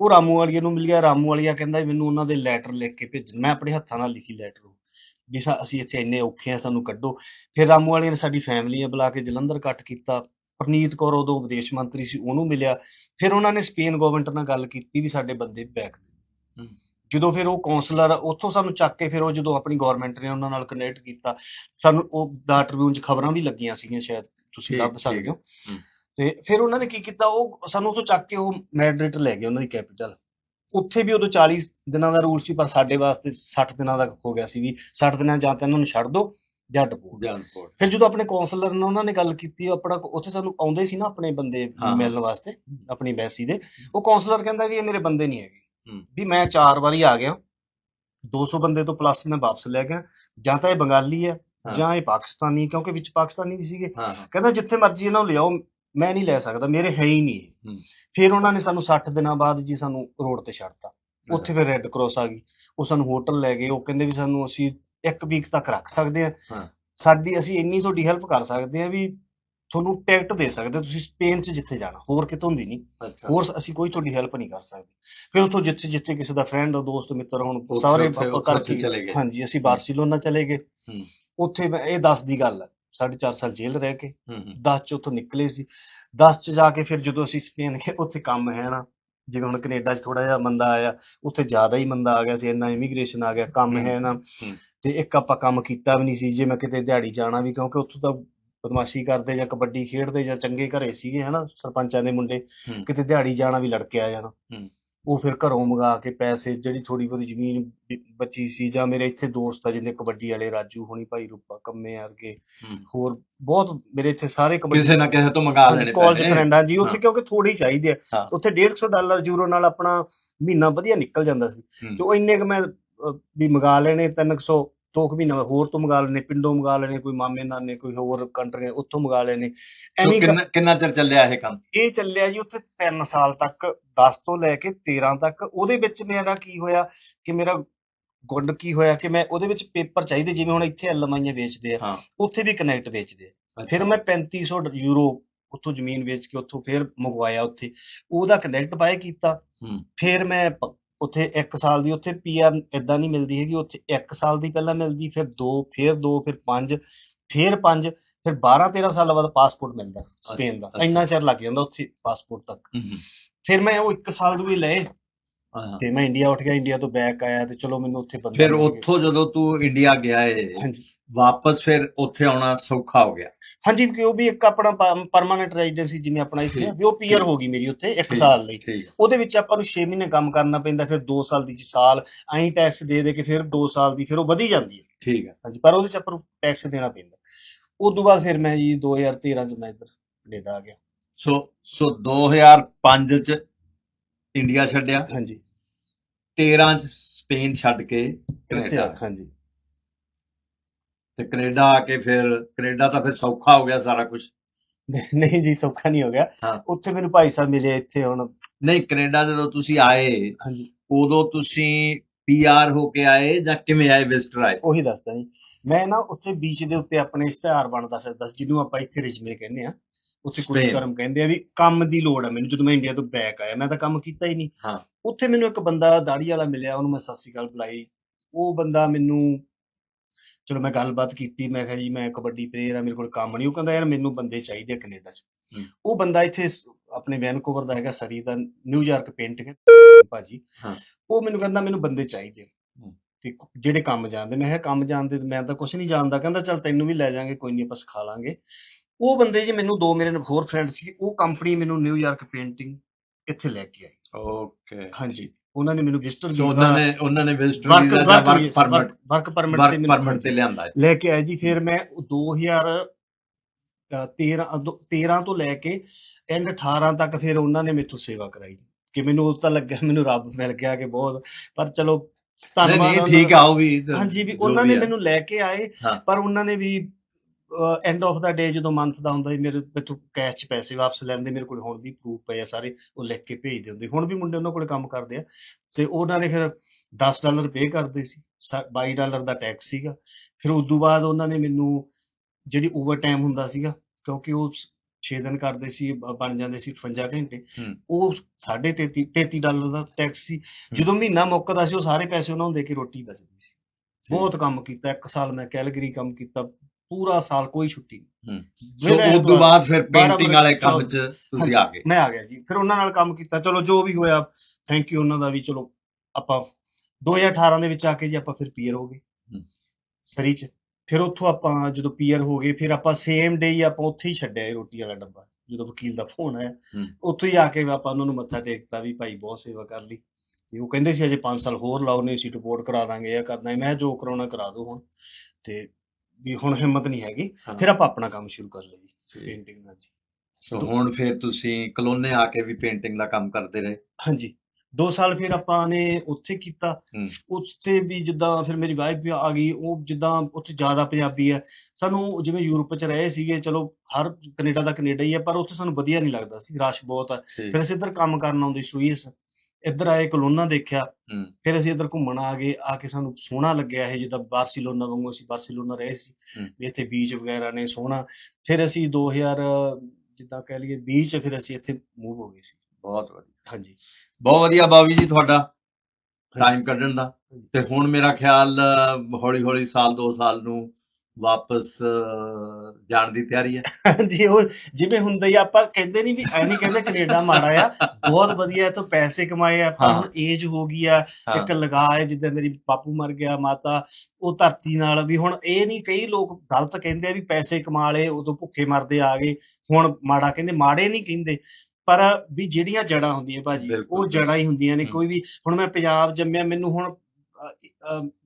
ਉਹ ਰਾਮੂ ਵਾਲੀਆ ਨੂੰ ਮਿਲ ਗਿਆ ਰਾਮੂ ਵਾਲੀਆ ਕਹਿੰਦਾ ਮੈਨੂੰ ਉਹਨਾਂ ਦੇ ਲੈਟਰ ਲਿਖ ਕੇ ਭੇਜਣ ਮੈਂ ਆਪਣੇ ਹੱਥਾਂ ਨਾਲ ਲਿਖੀ ਲੈਟਰ ਵੀ ਸਾ- ਅਸੀਂ ਇੱਥੇ ਇੰਨੇ ਔਖੇ ਆ ਸਾਨੂੰ ਕੱਢੋ। ਫਿਰ ਰਾਮੂ ਵਾਲੀਆ ਨੇ ਸਾਡੀ ਫੈਮਿਲੀ ਆ ਬੁਲਾ ਕੇ ਜਲੰਧਰ ਕੱਟ ਕੀਤਾ। ਪ੍ਰਨੀਤ ਕੌਰ ਉਦੋਂ ਵਿਦੇਸ਼ ਮੰਤਰੀ ਸੀ ਉਹਨੂੰ ਮਿਲਿਆ। ਫਿਰ ਉਹਨਾਂ ਨੇ ਸਪੇਨ ਗਵਰਨਮੈਂਟ ਨਾਲ ਗੱਲ ਕੀਤੀ ਵੀ ਸਾਡੇ ਬੰਦੇ ਬੈਕ ਦੇ। ਜਦੋਂ ਫਿਰ ਉਹ ਕਾਉਂਸਲਰ ਉੱਥੋਂ ਸਾਨੂੰ ਚੱਕ ਕੇ ਫਿਰ ਉਹ ਜਦੋਂ ਆਪਣੀ ਗਵਰਨਮੈਂਟ ਨੇ ਉਹਨਾਂ ਨਾਲ ਕਨੈਕਟ ਕੀਤਾ ਸਾਨੂੰ ਉਹ ਦਾ ਟ੍ਰਿਬਿਊਨ 'ਚ ਖਬਰਾਂ ਵੀ ਲੱਗੀਆਂ ਸੀਗੀਆਂ ਸ਼ਾਇਦ ਤੁਸੀਂ ਠੀਕ- ਲੱਭ ਸਕਦੇ ਹੂੰ। ਤੇ ਫਿਰ ਉਹਨਾਂ ਨੇ ਕੀ ਕੀਤਾ ਉਹ ਸਾਨੂੰ ਉੱਥੋਂ ਚੱਕ ਕੇ ਉਹ ਮੈਡਰਿਡ ਲੈ ਗਏ ਉਹਨਾਂ ਦੀ ਕੈਪੀਟਲ ਉੱਥੇ ਵੀ ਉਦੋਂ 40 ਦਿਨਾਂ ਦਾ ਰੂਲ ਸੀ ਪਰ ਸਾਡੇ ਵਾਸਤੇ 60 ਦਿਨਾਂ ਦਾ ਹੋ ਗਿਆ ਸੀ ਵੀ 60 ਦਿਨਾਂ ਜਾਂ ਤਾਂ ਇਹਨਾਂ ਨੂੰ ਛੱਡ ਦਿਓ ਜਾਂ ਡਿਪੋਰਟ ਜਾਨਪੁਰ ਫਿਰ ਜਦੋਂ ਆਪਣੇ ਕਾਉਂਸਲਰ ਨਾਲ ਉਹਨਾਂ ਨੇ ਗੱਲ ਕੀਤੀ ਆਪਣਾ ਉੱਥੇ ਸਾਨੂੰ ਆਉਂਦੇ ਸੀ ਨਾ ਆਪਣੇ ਬੰਦੇ। ਮਿਲਣ ਵਾਸਤੇ ਆਪਣੀ ਬੈਸੀ ਦੇ। ਉਹ ਕਾਉਂਸਲਰ ਕਹਿੰਦਾ ਵੀ ਇਹ ਮੇਰੇ ਬੰਦੇ ਨਹੀਂ ਹੈਗੇ। ਵੀ ਮੈਂ ਚਾਰ ਵਾਰੀ ਆ ਗਿਆ। 200 ਬੰਦੇ ਤੋਂ ਪਲੱਸ ਮੈਂ ਵਾਪਸ ਲੈ ਗਿਆ। ਜਾਂ ਤਾਂ ਇਹ ਬੰਗਾਲੀ ਹੈ। ਜਾਂ ਇਹ ਪਾਕਿਸਤਾਨੀ ਕਿਉਂਕਿ ਵਿੱਚ ਪਾਕਿਸਤਾਨੀ ਵੀ ਸੀਗੇ। ਕਹਿੰਦਾ ਜਿੱਥੇ ਮਰਜ਼ੀ ਇਹਨਾਂ ਨੂੰ ਲਿਆਓ। ਮੈਂ ਨਹੀਂ ਲੈ ਸਕਦਾ ਮੇਰੇ ਹੈ ਹੀ ਨਹੀਂ ਇਹ। ਫਿਰ ਉਹਨਾਂ ਨੇ ਸਾਨੂੰ 60 ਦਿਨਾਂ ਬਾਅਦ ਜੀ ਸਾਨੂੰ ਰੋਡ ਤੇ ਛੱਡਤਾ। ਉੱਥੇ ਫਿਰ ਰੈੱਡ ਕਰਾਸ ਆ ਗਈ। ਉਹ ਸਾਨੂੰ ਹੋਟਲ ਲੈ ਗਏ। ਉਹ ਕਹਿੰਦੇ ਵੀ ਸਾਨੂੰ ਅਸੀਂ ਇੱਕ ਵੀਕ ਤੱਕ ਰੱਖ ਸਕਦੇ ਆ ਹਾਂ। ਸਾਡੀ ਅਸੀਂ ਇੰਨੀ ਤੁਹਾਡੀ ਹੈਲਪ ਕਰ ਸਕਦੇ ਆ ਵੀ ਤੁਹਾਨੂੰ ਟਿਕਟ ਦੇ ਸਕਦੇ ਹਾਂ। ਤੁਸੀਂ ਸਪੇਨ 'ਚ ਜਿੱਥੇ ਜਾਣਾ ਹੋਰ ਕਿਤੋਂ ਦੀ ਨਹੀਂ। ਅੱਛਾ। ਹੋਰ ਅਸੀਂ ਕੋਈ ਤੁਹਾਡੀ ਹੈਲਪ ਨਹੀਂ ਕਰ ਸਕਦੇ। ਫਿਰ ਉੱਥੋਂ ਜਿੱਥੇ ਜਿੱਥੇ ਕਿਸੇ ਦਾ ਫਰੈਂਡ ਦੋਸਤ ਮਿੱਤਰ ਹੁਣ ਸਾਰੇ ਉੱਥੇ- ਆਪਾਂ ਉੱਥੇ ਕਰਕੇ ਚਲੇ ਗਏ। ਹਾਂਜੀ ਅਸੀਂ ਬਾਰਸੀਲੋਨਾ ਚਲੇ ਗਏ। ਹੂੰ। ਉੱਥੇ ਮੈਂ- ਇਹ 10 ਦੀ ਗੱਲ। ਹੈ ਸਾਢੇ ਚਾਰ ਸਾਲ ਜੇਲ੍ਹ ਰਹਿ ਕੇ ਹੂੰ ਹੂੰ 10 ਚ ਉੱਥੋਂ ਨਿਕਲੇ ਸੀ 10 ਚ ਜਾ ਕੇ ਫਿਰ ਜਦੋਂ ਅਸੀਂ ਸਪੇਨ ਗਏ ਉੱਥੇ ਕੰਮ ਹੈ ਨਾ ਜਿਵੇਂ ਹੁਣ ਕੈਨੇਡਾ 'ਚ ਥੋੜਾ ਜਿਹਾ ਮੰਦਾ ਆਇਆ ਉੱਥੇ ਜ਼ਿਆਦਾ ਹੀ ਮੰਦਾ ਆ ਗਿਆ ਸੀ ਇੰਨਾ ਇਮੀਗ੍ਰੇਸ਼ਨ ਆ ਗਿਆ ਕੰਮ ਹੂੰ, ਨਾ। ਤੇ ਇੱਕ ਆਪਾਂ ਕੰਮ ਕੀਤਾ ਵੀ ਨਹੀਂ ਸੀ ਜੇ ਮੈਂ ਕਿਤੇ ਦਿਹਾੜੀ ਜਾਣਾ ਵੀ ਕਿਉਂਕਿ ਉੱਥੋਂ ਤਾਂ ਬਦਮਾਸ਼ੀ ਕਰਦੇ ਜਾਂ ਕਬੱਡੀ ਖੇਡਦੇ ਜਾਂ ਚੰਗੇ ਘਰੇ ਸੀਗੇ ਹਨਾ ਸਰਪੰਚਾਂ ਦੇ ਮੁੰਡੇ। ਕਿਤੇ ਦਿਹਾੜੀ ਜਾਣਾ ਵੀ ਲੜਕੇ ਆ ਜਾਣਾ। ਉਹ ਫਿਰ ਘਰੋਂ ਮੰਗਾ ਕੇ ਪੈਸੇ ਜਿਹੜੀ ਥੋੜੀ ਬਹੁਤੀ ਜ਼ਮੀਨ ਬਚੀ ਸੀ ਜਾਂ ਮੇਰੇ ਇੱਥੇ ਦੋਸਤ ਆ ਜਿੰਨੇ ਕਬੱਡੀ ਵਾਲੇ ਰਾਜੂ ਹੋਣੀ ਭਾਈ ਰੂਪਾ ਕੰਮੇ ਵਰਗੇ ਹੂੰ। ਹੋਰ ਬਹੁਤ ਮੇਰੇ ਇੱਥੇ ਸਾਰੇ ਕਬੱਡੀ ਕਿਸੇ ਨਾ ਕਿਸੇ ਤੋਂ ਮੰਗਾ ਲੈਣੇ ਕਾਲਜ ਪੈਣੇ। ਫਰੈਂਡਾਂ ਜੀ ਉੱਥੇ ਹਾਂ। ਕਿਉਂਕਿ ਥੋੜੀ ਚਾਹੀਦੇ ਆ। ਉੱਥੇ 150 ਡਾਲਰ ਯੂਰੋ ਨਾਲ ਆਪਣਾ ਮਹੀਨਾ ਵਧੀਆ ਨਿਕਲ ਜਾਂਦਾ ਸੀ ਹੂੰ। ਤੇ ਉਹ ਇੰਨੇ ਕ ਮੈਂ ਅਹ, ਵੀ ਮੰਗਾ ਲੈਣੇ 300 ਦੋ ਕੁ ਮਹੀਨਾ ਹੋਰ ਤੋਂ ਮੰਗਾ ਲੈਣੇ ਪਿੰਡੋਂ ਮੰਗਾ ਲੈਣੇ ਕੋਈ ਮਾਮੇ ਨਾਨੇ ਕੋਈ ਹੋਰ ਕੰਟਰੀ ਉੱਥੋਂ ਮੰਗਾ ਲੈਣੇ। ਐਵੇਂ ਕਿੰਨਾ ਕਿੰਨਾ ਚਿਰ ਚੱਲਿਆ ਇਹ ਕੰਮ? ਇਹ ਚੱਲਿਆ ਜੀ ਉੱਥੇ 3 ਸਾਲ ਤੱਕ 10 ਤੋਂ ਲੈ ਕੇ 13 ਤੱਕ। ਉਹਦੇ ਵਿੱਚ ਮੇਰਾ ਕੀ ਹੋਇਆ ਕਿ ਮੇਰਾ ਗੁੰਡ ਕੀ ਹੋਇਆ ਕਿ ਮੈਂ ਉਹਦੇ ਵਿੱਚ ਪੇਪਰ ਚਾਹੀਦੇ ਜਿਵੇਂ ਹੁਣ ਇੱਥੇ ਐਲਮਾਈਆਂ ਵੇਚਦੇ ਆ ਉੱਥੇ ਵੀ ਕਨੈਕਟ ਵੇਚਦੇ ਆ। ਫਿਰ ਮੈਂ 3500 ਯੂਰੋ ਉੱਥੋਂ ਜ਼ਮੀਨ ਵੇਚ ਕੇ ਉੱਥੋਂ ਫਿਰ ਮੰਗਵਾਇਆ ਉੱਥੇ। ਉਹਦਾ ਕਨੈਕਟ ਬਾਏ ਕੀਤਾ। ਫਿਰ ਮੈਂ ਉੱਥੇ 1 ਸਾਲ ਦੀ ਉੱਥੇ ਪੀਆਰ ਇਦਾਂ ਨਹੀਂ ਮਿਲਦੀ ਹੈਗੀ ਉੱਥੇ 1 ਸਾਲ ਦੀ ਪਹਿਲਾਂ ਮਿਲਦੀ ਫਿਰ 2 ਫਿਰ 2 ਫਿਰ 5 ਫਿਰ 5 ਫਿਰ 12 13 ਸਾਲਾਂ ਬਾਅਦ ਪਾਸਪੋਰਟ ਮਿਲਦਾ ਸਪੇਨ ਦਾ। ਇੰਨਾ ਚਿਰ ਲੱਗ ਜਾਂਦਾ ਉੱਥੇ ਪਾਸਪੋਰਟ ਤੱਕ। ਫਿਰ ਮੈਂ ਉਹ 1 ਸਾਲ ਦੇ ਵੀ ਲਏ। ਤੇ ਮੈਂ ਇੰਡੀਆ ਉੱਠ ਗਿਆ ਇੰਡੀਆ ਤੋਂ ਬੈਕ ਆਇਆ ਤੇ ਚਲੋ ਮੈਨੂੰ ਉੱਥੇ ਬੰਦੇ ਫਿਰ। ਉੱਥੋਂ ਜਦੋਂ ਤੂੰ ਇੰਡੀਆ ਗਿਆ ਏ ਵਾਪਸ ਫਿਰ ਉੱਥੇ ਆਉਣਾ ਸੌਖਾ ਹੋ ਗਿਆ। ਹਾਂਜੀ ਕਿ ਉਹ ਵੀ ਇੱਕ ਆਪਣਾ ਪਰਮਾਨੈਂਟ ਰੈਜ਼ੀਡੈਂਸੀ ਜਿਵੇਂ ਆਪਣਾ ਇੱਥੇ। ਵੀ ਉਹ ਪੀਆਰ ਹੋ ਗਈ ਮੇਰੀ ਉੱਥੇ 1 ਠੀਕ, ਸਾਲ ਲਈ। ਉਹਦੇ ਵਿੱਚ ਆਪਾਂ ਨੂੰ 6 ਮਹੀਨੇ ਕੰਮ ਕਰਨਾ ਪੈਂਦਾ ਫਿਰ 2 ਸਾਲ ਦੀ ਸਾਲ। ਐਂ ਟੈਕਸ ਦੇ ਦੇ ਕੇ ਫਿਰ 2 ਸਾਲ ਦੀ ਫਿਰ ਉਹ ਵਧੀ ਜਾਂਦੀ ਹੈ ਠੀਕ ਹੈ ਹਾਂਜੀ ਪਰ ਉਹਦੇ ਚ ਆਪਾਂ ਨੂੰ ਟੈਕਸ ਦੇਣਾ ਪੈਂਦਾ। ਉਸ ਤੋਂ ਬਾਅਦ ਫਿਰ ਮੈਂ ਜੀ 2013 ਚ ਮੈਂ ਇੱਧਰ ਕੈਨੇਡਾ ਆ ਗਿਆ। ਸੋ ਸੋ 2005 ਚ ਇੰਡੀਆ ਛੱਡਿਆ। ਹਾਂਜੀ। 13 ਚ ਸਪੇਨ ਛੱਡ ਕੇ ਕੈਨੇਡਾ। ਆ- ਹਾਂਜੀ ਤੇ ਕੈਨੇਡਾ ਆ ਕੇ ਫਿਰ ਕੈਨੇਡਾ ਤਾਂ ਫਿਰ ਸੌਖਾ ਹੋ ਗਿਆ ਸਾਰਾ ਕੁਝ ਨਹੀਂ ਜੀ ਸੌਖਾ ਨਹੀਂ ਹੋ ਗਿਆ। ਉੱਥੇ ਮੈਨੂੰ ਭਾਈ ਸਾਹਿਬ ਮਿਲੇ ਇੱਥੇ ਹੁਣ। ਨਹੀਂ ਕੈਨੇਡਾ ਜਦੋਂ ਤੁਸੀਂ ਆਏ ਹਾਂਜੀ। ਉਦੋਂ ਤੁਸੀਂ ਪੀਆਰ ਹੋ ਕੇ ਆਏ ਜਾਂ ਕਿਵੇਂ ਆਏ ਵਿਜ਼ਟਰ ਆਏ? ਉਹੀ ਦੱਸਦਾ ਜੀ। ਮੈਂ ਨਾ ਉੱਥੇ ਬੀਚ ਦੇ ਉੱਤੇ ਆਪਣੇ ਇਸ਼ਤਿਹਾਰ ਬਣਦਾ ਫਿਰਦਾ ਸੀ ਜਿਹਨੂੰ ਆਪਾਂ ਇੱਥੇ ਰਿਜਮੇ ਕਹਿੰਦੇ ਆ ਉੱਥੇ ਕੁੜੀ। ਕਰਮ ਕਹਿੰਦੇ ਆ ਵੀ ਕੰਮ ਦੀ ਲੋੜ ਆ ਮੈਨੂੰ ਜਦੋਂ ਮੈਂ ਇੰਡੀਆ ਤੋਂ ਬੈਕ ਆਇਆ ਮੈਂ ਤਾਂ ਕੰਮ ਕੀਤਾ ਹੀ ਨਹੀਂ ਹਾਂ। ਉੱਥੇ ਮੈਨੂੰ ਇੱਕ ਬੰਦਾ ਦਾੜੀ ਵਾਲਾ ਮਿਲਿਆ ਉਹਨੂੰ ਮੈਂ ਸਤਿ ਸ਼੍ਰੀ ਅਕਾਲ ਬੁਲਾਈ ਉਹ ਬੰਦਾ ਮੈਨੂੰ ਚਲੋ ਮੈਂ ਗੱਲਬਾਤ ਕੀਤੀ ਮੈਂ ਕਿਹਾ ਜੀ ਮੈਂ ਕਬੱਡੀ ਪਲੇਅਰ ਆ ਮੇਰੇ ਕੋਲ ਕੰਮ ਨਹੀਂ ਉਹ ਕਹਿੰਦਾ ਯਾਰ ਮੈਨੂੰ ਬੰਦੇ ਚਾਹੀਦੇ ਆ ਕੈਨੇਡਾ 'ਚ। ਉਹ ਬੰਦਾ ਇੱਥੇ ਆਪਣੇ ਵੈਨਕੂਵਰ ਦਾ ਹੈਗਾ ਸਰੀ ਦਾ ਨਿਊਯਾਰਕ ਪੇਂਟਿੰਗ ਭਾਜੀ ਹਾਂ। ਉਹ ਮੈਨੂੰ ਕਹਿੰਦਾ ਮੈਨੂੰ ਬੰਦੇ ਚਾਹੀਦੇ। ਤੇ ਜਿਹੜੇ ਕੰਮ ਜਾਣਦੇ ਮੈਂ ਕਿਹਾ ਕੰਮ ਜਾਣਦੇ ਮੈਂ ਤਾਂ ਕੁਝ ਨਹੀਂ ਜਾਣਦਾ ਕਹਿੰਦਾ ਚੱਲ ਤੈਨੂੰ ਵੀ ਲੈ ਜਾਾਂਗੇ ਕੋਈ ਨਹੀਂ ਆਪਾਂ ਸਿਖਾ ਲਾਂਗੇ ਉਹ ਬੰਦੇ ਜੀ ਮੈਨੂੰ ਦੋ ਮੇਰੇ ਹੋਰ ਫਰੈਂਡ ਸੀ ਉਹ ਕੰਪਨੀ ਮੈਨੂੰ ਨਿਊਯਾਰਕ ਪੇਂਟਿੰਗ ਇੱਥੇ ਲੈ ਕੇ ਆਈ ਓਕੇ ਹਾਂਜੀ ਉਹਨਾਂ ਨੇ ਮੈਨੂੰ ਵਿਜ਼ਟਰ ਸੋ ਉਹਨਾਂ ਨੇ ਉਹਨਾਂ ਨੇ visitor visa work work permit work permit work permit ਤੇ ਲਿਆਂਦਾ ਲੈ ਕੇ ਆਏ ਜੀ। ਫਿਰ ਮੈਂ 2013 13 ਤੋਂ ਲੈ ਕੇ ਐਂਡ 18 ਤੱਕ ਫਿਰ ਉਹਨਾਂ ਨੇ ਮੇਥੋਂ ਸੇਵਾ ਕਰਾਈ। ਕਿ ਮੈਨੂੰ ਉਸ ਤਾਂ ਲੱਗਿਆ ਮੈਨੂੰ ਰੱਬ ਮਿਲ ਗਿਆ ਕਿ ਬਹੁਤ। ਪਰ ਚਲੋ ਧੰਨਵਾਦ ਨਹੀਂ ਠੀਕ ਦਾ। ਆ ਉਹ ਵੀ ਤਾਂ ਹਾਂਜੀ ਵੀ ਉਹਨਾਂ ਨੇ। ਮੈਨੂੰ ਲੈ ਕੇ ਆਏ। ਪਰ ਉਹਨਾਂ ਨੇ ਵੀ ਐਂਡ ਆਫ ਦਾ ਡੇ ਜਦੋਂ ਮੰਥ ਦਾ ਹੁੰਦਾ ਸੀ ਮੇਰੇ ਮੇਥੋਂ ਕੈਸ਼ 'ਚ ਪੈਸੇ ਵਾਪਸ ਲੈਂਦੇ ਮੇਰੇ ਕੋਲ ਹੁਣ ਵੀ ਪ੍ਰੂਫ ਪਏ ਆ ਸਾਰੇ ਉਹ ਲਿਖ ਕੇ ਭੇਜਦੇ ਹੁੰਦੇ ਹੁਣ ਵੀ ਮੁੰਡੇ ਉਹਨਾਂ ਕੋਲ ਕੰਮ ਕਰਦੇ ਆ। ਤੇ ਉਹਨਾਂ ਨੇ ਫਿਰ 10 ਡਾਲਰ ਪੇ ਕਰਦੇ ਸੀ ਸਾ- 22 ਡਾਲਰ ਦਾ ਟੈਕਸ ਸੀਗਾ। ਫਿਰ ਉਸ ਤੋਂ ਬਾਅਦ ਉਹਨਾਂ ਨੇ ਮੈਨੂੰ ਜਿਹੜੀ ਓਵਰ ਟਾਈਮ ਹੁੰਦਾ ਸੀਗਾ ਕਿਉਂਕਿ ਉਹ 6 ਦਿਨ ਕਰਦੇ ਸੀ ਬਣ ਜਾਂਦੇ ਸੀ 58 ਘੰਟੇ। ਉਹ 33 33 ਡਾਲਰ ਦਾ ਟੈਕਸ ਸੀ। ਜਦੋਂ ਮਹੀਨਾ ਮੁੱਕਦਾ ਸੀ ਉਹ ਸਾਰੇ ਪੈਸੇ ਉਹਨਾਂ ਨੂੰ ਦੇ ਕੇ ਰੋਟੀ ਬਚਦੀ ਸੀ। ਬਹੁਤ ਕੰਮ ਕੀਤਾ ਇੱਕ ਸਾਲ ਮੈਂ ਕੈਲਗਰੀ ਕੰਮ ਕੀਤਾ ਪੂਰਾ ਸਾਲ ਕੋਈ ਛੁੱਟੀ ਨਹੀਂ। ਹੂੰ। ਸੋ ਉਸ ਤੋਂ। ਬਾਅਦ ਫਿਰ ਪੇਂਟਿੰਗ ਵਾਲੇ ਕੰਮ 'ਚ ਤੁਸੀਂ ਆ ਗਏ। ਮੈਂ ਆ ਗਿਆ ਜੀ। ਫਿਰ ਉਹਨਾਂ ਨਾਲ ਕੰਮ ਕੀਤਾ। ਚਲੋ ਜੋ ਵੀ ਹੋਇਆ ਥੈਂਕ ਯੂ ਉਹਨਾਂ ਦਾ ਵੀ। ਚਲੋ ਆਪਾਂ 2018 ਦੇ ਵਿੱਚ ਆ ਕੇ ਜੀ ਆਪਾਂ ਫਿਰ ਪੀਅਰ ਹੋ ਗਏ। ਹੂੰ। ਸਰੀ ਚ। ਫਿਰ ਉੱਥੋਂ ਆਪਾਂ ਜਦੋਂ ਪੀਅਰ ਹੋ ਗਏ ਫਿਰ ਆਪਾਂ ਸੇਮ ਡੇ ਹੀ ਆਪਾਂ ਉੱਥੇ ਹੀ ਛੱਡਿਆ ਰੋਟੀ ਵਾਲਾ ਡੱਬਾ। ਜਦੋਂ ਵਕੀਲ ਦਾ ਫੋਨ ਆਇਆ। ਉੱਥੋਂ ਹੀ ਆ ਕੇ ਆਪਾਂ ਉਹਨਾਂ ਨੂੰ ਮੱਥਾ ਟੇਕਤਾ ਵੀ ਭਾਈ ਬਹੁਤ ਸੇਵਾ ਕਰ ਲਈ। ਤੇ ਉਹ ਕਹਿੰਦੇ ਸੀ ਅਜੇ 5 ਸਾਲ ਹੋਰ ਲਾਓ ਨਹੀਂ ਅਸੀਂ ਰਿਪੋਰਟ ਕਰਾ ਦਾਂਗੇ ਇਹ ਕਰਨਾ ਮੈਂ ਜੋ ਕਰਾਉਣਾ ਕਰਾ ਦਿਓ ਹੁਣ। ਤੇ ਵੀ ਹੁਣ ਹਿੰਮਤ ਨਹੀਂ ਹੈਗੀ ਹਾਂ। ਫਿਰ ਆਪਾਂ ਆਪਣਾ ਕੰਮ ਸ਼ੁਰੂ ਕਰ ਲਿਆ ਜੀ। ਪੇਂਟਿੰਗ ਦਾ ਜੀ। ਸੋ ਹੁਣ ਫਿਰ ਤੁਸੀਂ ਕਲੋਨੇ ਆ ਕੇ ਵੀ ਪੇਂਟਿੰਗ ਦਾ ਕੰਮ ਕਰਦੇ ਰਹੇ? ਹਾਂਜੀ। 2 ਸਾਲ ਫਿਰ ਆਪਾਂ ਨੇ ਉੱਥੇ ਕੀਤਾ। ਹੂੰ। ਉੱਥੇ ਵੀ ਜਿੱਦਾਂ ਫਿਰ ਮੇਰੀ ਵਾਈਫ ਵੀ ਆ ਗਈ ਉਹ ਜਿੱਦਾਂ ਉੱਥੇ ਜ਼ਿਆਦਾ ਪੰਜਾਬੀ ਹੈ। ਸਾਨੂੰ ਜਿਵੇਂ ਯੂਰਪ ਚ ਰਹੇ ਸੀਗੇ ਚਲੋ ਹਰ ਕੈਨੇਡਾ ਦਾ ਕੈਨੇਡਾ ਹੀ ਹੈ ਪਰ ਉੱਥੇ ਸਾਨੂੰ ਵਧੀਆ ਨਹੀਂ ਲੱਗਦਾ ਸੀ ਰਸ਼ ਬਹੁਤ ਹੈ। ਠੀਕ। ਫਿਰ ਅਸੀਂ ਇੱਧਰ ਕੰਮ ਕਰਨ ਆਉਂਦੇ ਸੂਈਸ ਇੱਧਰ ਆਏ ਕਲੋਨਾ ਦੇਖਿਆ। ਫਿਰ ਅਸੀਂ ਇੱਧਰ ਘੁੰਮਣ ਆ ਗਏ ਆ ਕੇ ਸਾਨੂੰ ਸੋਹਣਾ ਲੱਗਿਆ ਇਹ ਜਿੱਦਾਂ ਬਾਰਸੀਲੋਨਾ ਵਾਂਗੂ ਅਸੀਂ ਬਾਰਸੀਲੋਨਾ ਰਹੇ ਸੀ। ਇੱਥੇ ਬੀਚ ਵਗੈਰਾ ਨੇ ਸੋਹਣਾ। ਫਿਰ ਅਸੀਂ 2000 ਜਿੱਦਾਂ ਕਹਿ ਲਈਏ ਬੀਚ ਫਿਰ ਅਸੀਂ ਇੱਥੇ ਮੂਵ ਹੋ ਗਏ ਸੀ। ਬਹੁਤ ਵਧੀਆ। ਹਾਂਜੀ। ਬਹੁਤ ਵਧੀਆ ਬਾਬੀ ਜੀ ਤੁਹਾਡਾ। ਟਾਈਮ ਕੱਢਣ ਦਾ। ਤੇ ਹੁਣ ਮੇਰਾ ਖਿਆਲ ਹੌਲੀ ਹੌਲੀ ਸਾਲ 2 ਸਾਲ ਨੂੰ ਵਾਪਸ ਜਾਣ ਦੀ ਤਿਆਰੀ ਹੈ ਹਾਂਜੀ ਉਹ ਜਿਵੇਂ ਹੁੰਦਾ ਹੀ ਆਪਾਂ ਕਹਿੰਦੇ ਨਹੀਂ ਵੀ ਐ ਨਹੀਂ ਕਹਿੰਦੇ ਕੈਨੇਡਾ ਮਾੜਾ ਆ ਬਹੁਤ ਵਧੀਆ ਹੈ ਤੋਂ ਪੈਸੇ ਕਮਾਏ ਆ ਪਰ। ਹੁਣ ਏਜ ਹੋ ਗਈ ਆ। ਇੱਕ ਲਗਾ ਹੈ ਜਿੱਦਾਂ ਮੇਰੀ ਬਾਪੂ ਮਰ ਗਿਆ ਮਾਤਾ ਉਹ ਧਰਤੀ ਨਾਲ ਵੀ ਹੁਣ ਇਹ ਨਹੀਂ ਕਈ ਲੋਕ ਗਲਤ ਕਹਿੰਦੇ ਆ ਵੀ ਪੈਸੇ ਕਮਾ ਲਏ ਉਦੋਂ ਭੁੱਖੇ ਮਰਦੇ ਆ ਗਏ ਹੁਣ ਮਾੜਾ ਕਹਿੰਦੇ ਮਾੜੇ ਨਹੀਂ ਕਹਿੰਦੇ ਪਰ ਵੀ ਜਿਹੜੀਆਂ ਜੜਾਂ ਹੁੰਦੀਆਂ ਭਾਜੀ। ਉਹ ਜੜਾਂ ਹੀ ਹੁੰਦੀਆਂ ਨੇ। ਕੋਈ ਵੀ ਹੁਣ ਮੈਂ ਪੰਜਾਬ ਜੰਮਿਆ ਮੈਨੂੰ ਹੁਣ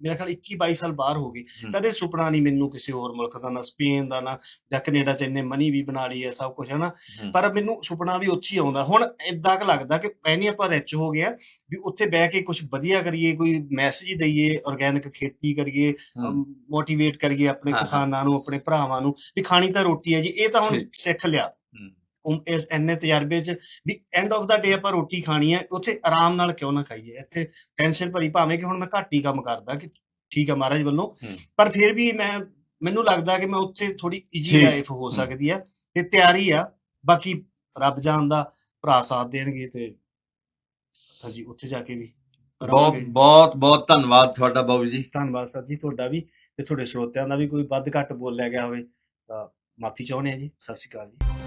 ਮੇਰਾ ਖਿਆਲ 21 22 ਸਾਲ ਬਾਹਰ ਹੋ ਗਏ। ਕਦੇ ਸੁਪਨਾ ਨਹੀਂ ਮੈਨੂੰ ਕਿਸੇ ਹੋਰ ਮੁਲਕ ਦਾ ਨਾ ਸਪੇਨ ਦਾ ਨਾ ਜਾਂ ਕੈਨੇਡਾ ਚ ਇੰਨੇ ਮਨੀ ਵੀ ਬਣਾ ਲਈ ਹੈ ਸਭ ਕੁਝ ਹੈ ਨਾ ਹਮ। ਪਰ ਮੈਨੂੰ ਸੁਪਨਾ ਵੀ ਉੱਥੇ ਹੀ ਆਉਂਦਾ ਹੁਣ ਇਦਾਂ ਕਿ ਲੱਗਦਾ ਕਿ ਐਨੀ ਆਪਾਂ ਰਿਚ ਹੋ ਗਏ ਆ ਵੀ ਉੱਥੇ ਬਹਿ ਕੇ ਕੁਝ ਵਧੀਆ ਕਰੀਏ ਕੋਈ ਮੈਸੇਜ ਦਈਏ ਆਰਗੈਨਿਕ ਖੇਤੀ ਕਰੀਏ। ਮੋਟੀਵੇਟ ਕਰੀਏ ਆਪਣੇ ਹਾਂ, ਹਾਂ। ਕਿਸਾਨਾਂ ਨੂੰ ਆਪਣੇ ਭਰਾਵਾਂ ਨੂੰ ਵੀ ਖਾਣੀ ਤਾਂ ਰੋਟੀ ਹੈ ਜੀ ਇਹ ਤਾਂ ਹੁਣ। ਸਿੱਖ ਲਿਆ ਇਸ ਇੰਨੇ ਤਜਰਬੇ 'ਚ ਵੀ ਐਂਡ ਆਫ ਦਾ ਡੇ ਆਪਾਂ ਰੋਟੀ ਖਾਣੀ ਹੈ ਉੱਥੇ ਆਰਾਮ ਨਾਲ ਕਿਉਂ ਨਾ ਖਾਈਏ ਇੱਥੇ ਟੈਨਸ਼ਨ ਭਰੀ ਭਾਵੇਂ ਕਿ ਹੁਣ ਮੈਂ ਘੱਟ ਹੀ ਕੰਮ ਕਰਦਾ ਕਿ ਠੀਕ ਆ ਮਹਾਰਾਜ ਵੱਲੋਂ। ਪਰ ਫਿਰ ਵੀ ਮੈਂ ਮੈਨੂੰ ਲੱਗਦਾ ਕਿ ਮੈਂ ਉੱਥੇ ਥੋੜੀ ਈਜ਼ੀ। ਲਾਈਫ ਹੋ ਸਕਦੀ ਆ ਤੇ ਤਿਆਰੀ ਆ ਬਾਕੀ ਰੱਬ ਜਾਣਦਾ ਭਰਾ ਸਾਥ ਦੇਣਗੇ ਤੇ ਹਾਂਜੀ ਉੱਥੇ ਜਾ ਕੇ ਵੀ ਬਹੁਤ। ਬਹੁਤ ਬਹੁਤ ਧੰਨਵਾਦ ਤੁਹਾਡਾ ਬਾਬੂ ਜੀ ਧੰਨਵਾਦ ਸਰ ਜੀ ਤੁਹਾਡਾ ਵੀ ਤੇ ਤੁਹਾਡੇ ਸਰੋਤਿਆਂ ਦਾ ਵੀ ਕੋਈ ਵੱਧ ਘੱਟ ਬੋਲਿਆ ਗਿਆ ਹੋਵੇ ਤਾਂ ਮਾਫੀ ਚਾਹੁੰਦੇ ਆ ਜੀ ਸਤਿ ਸ਼੍ਰੀ ਅਕਾਲ ਜੀ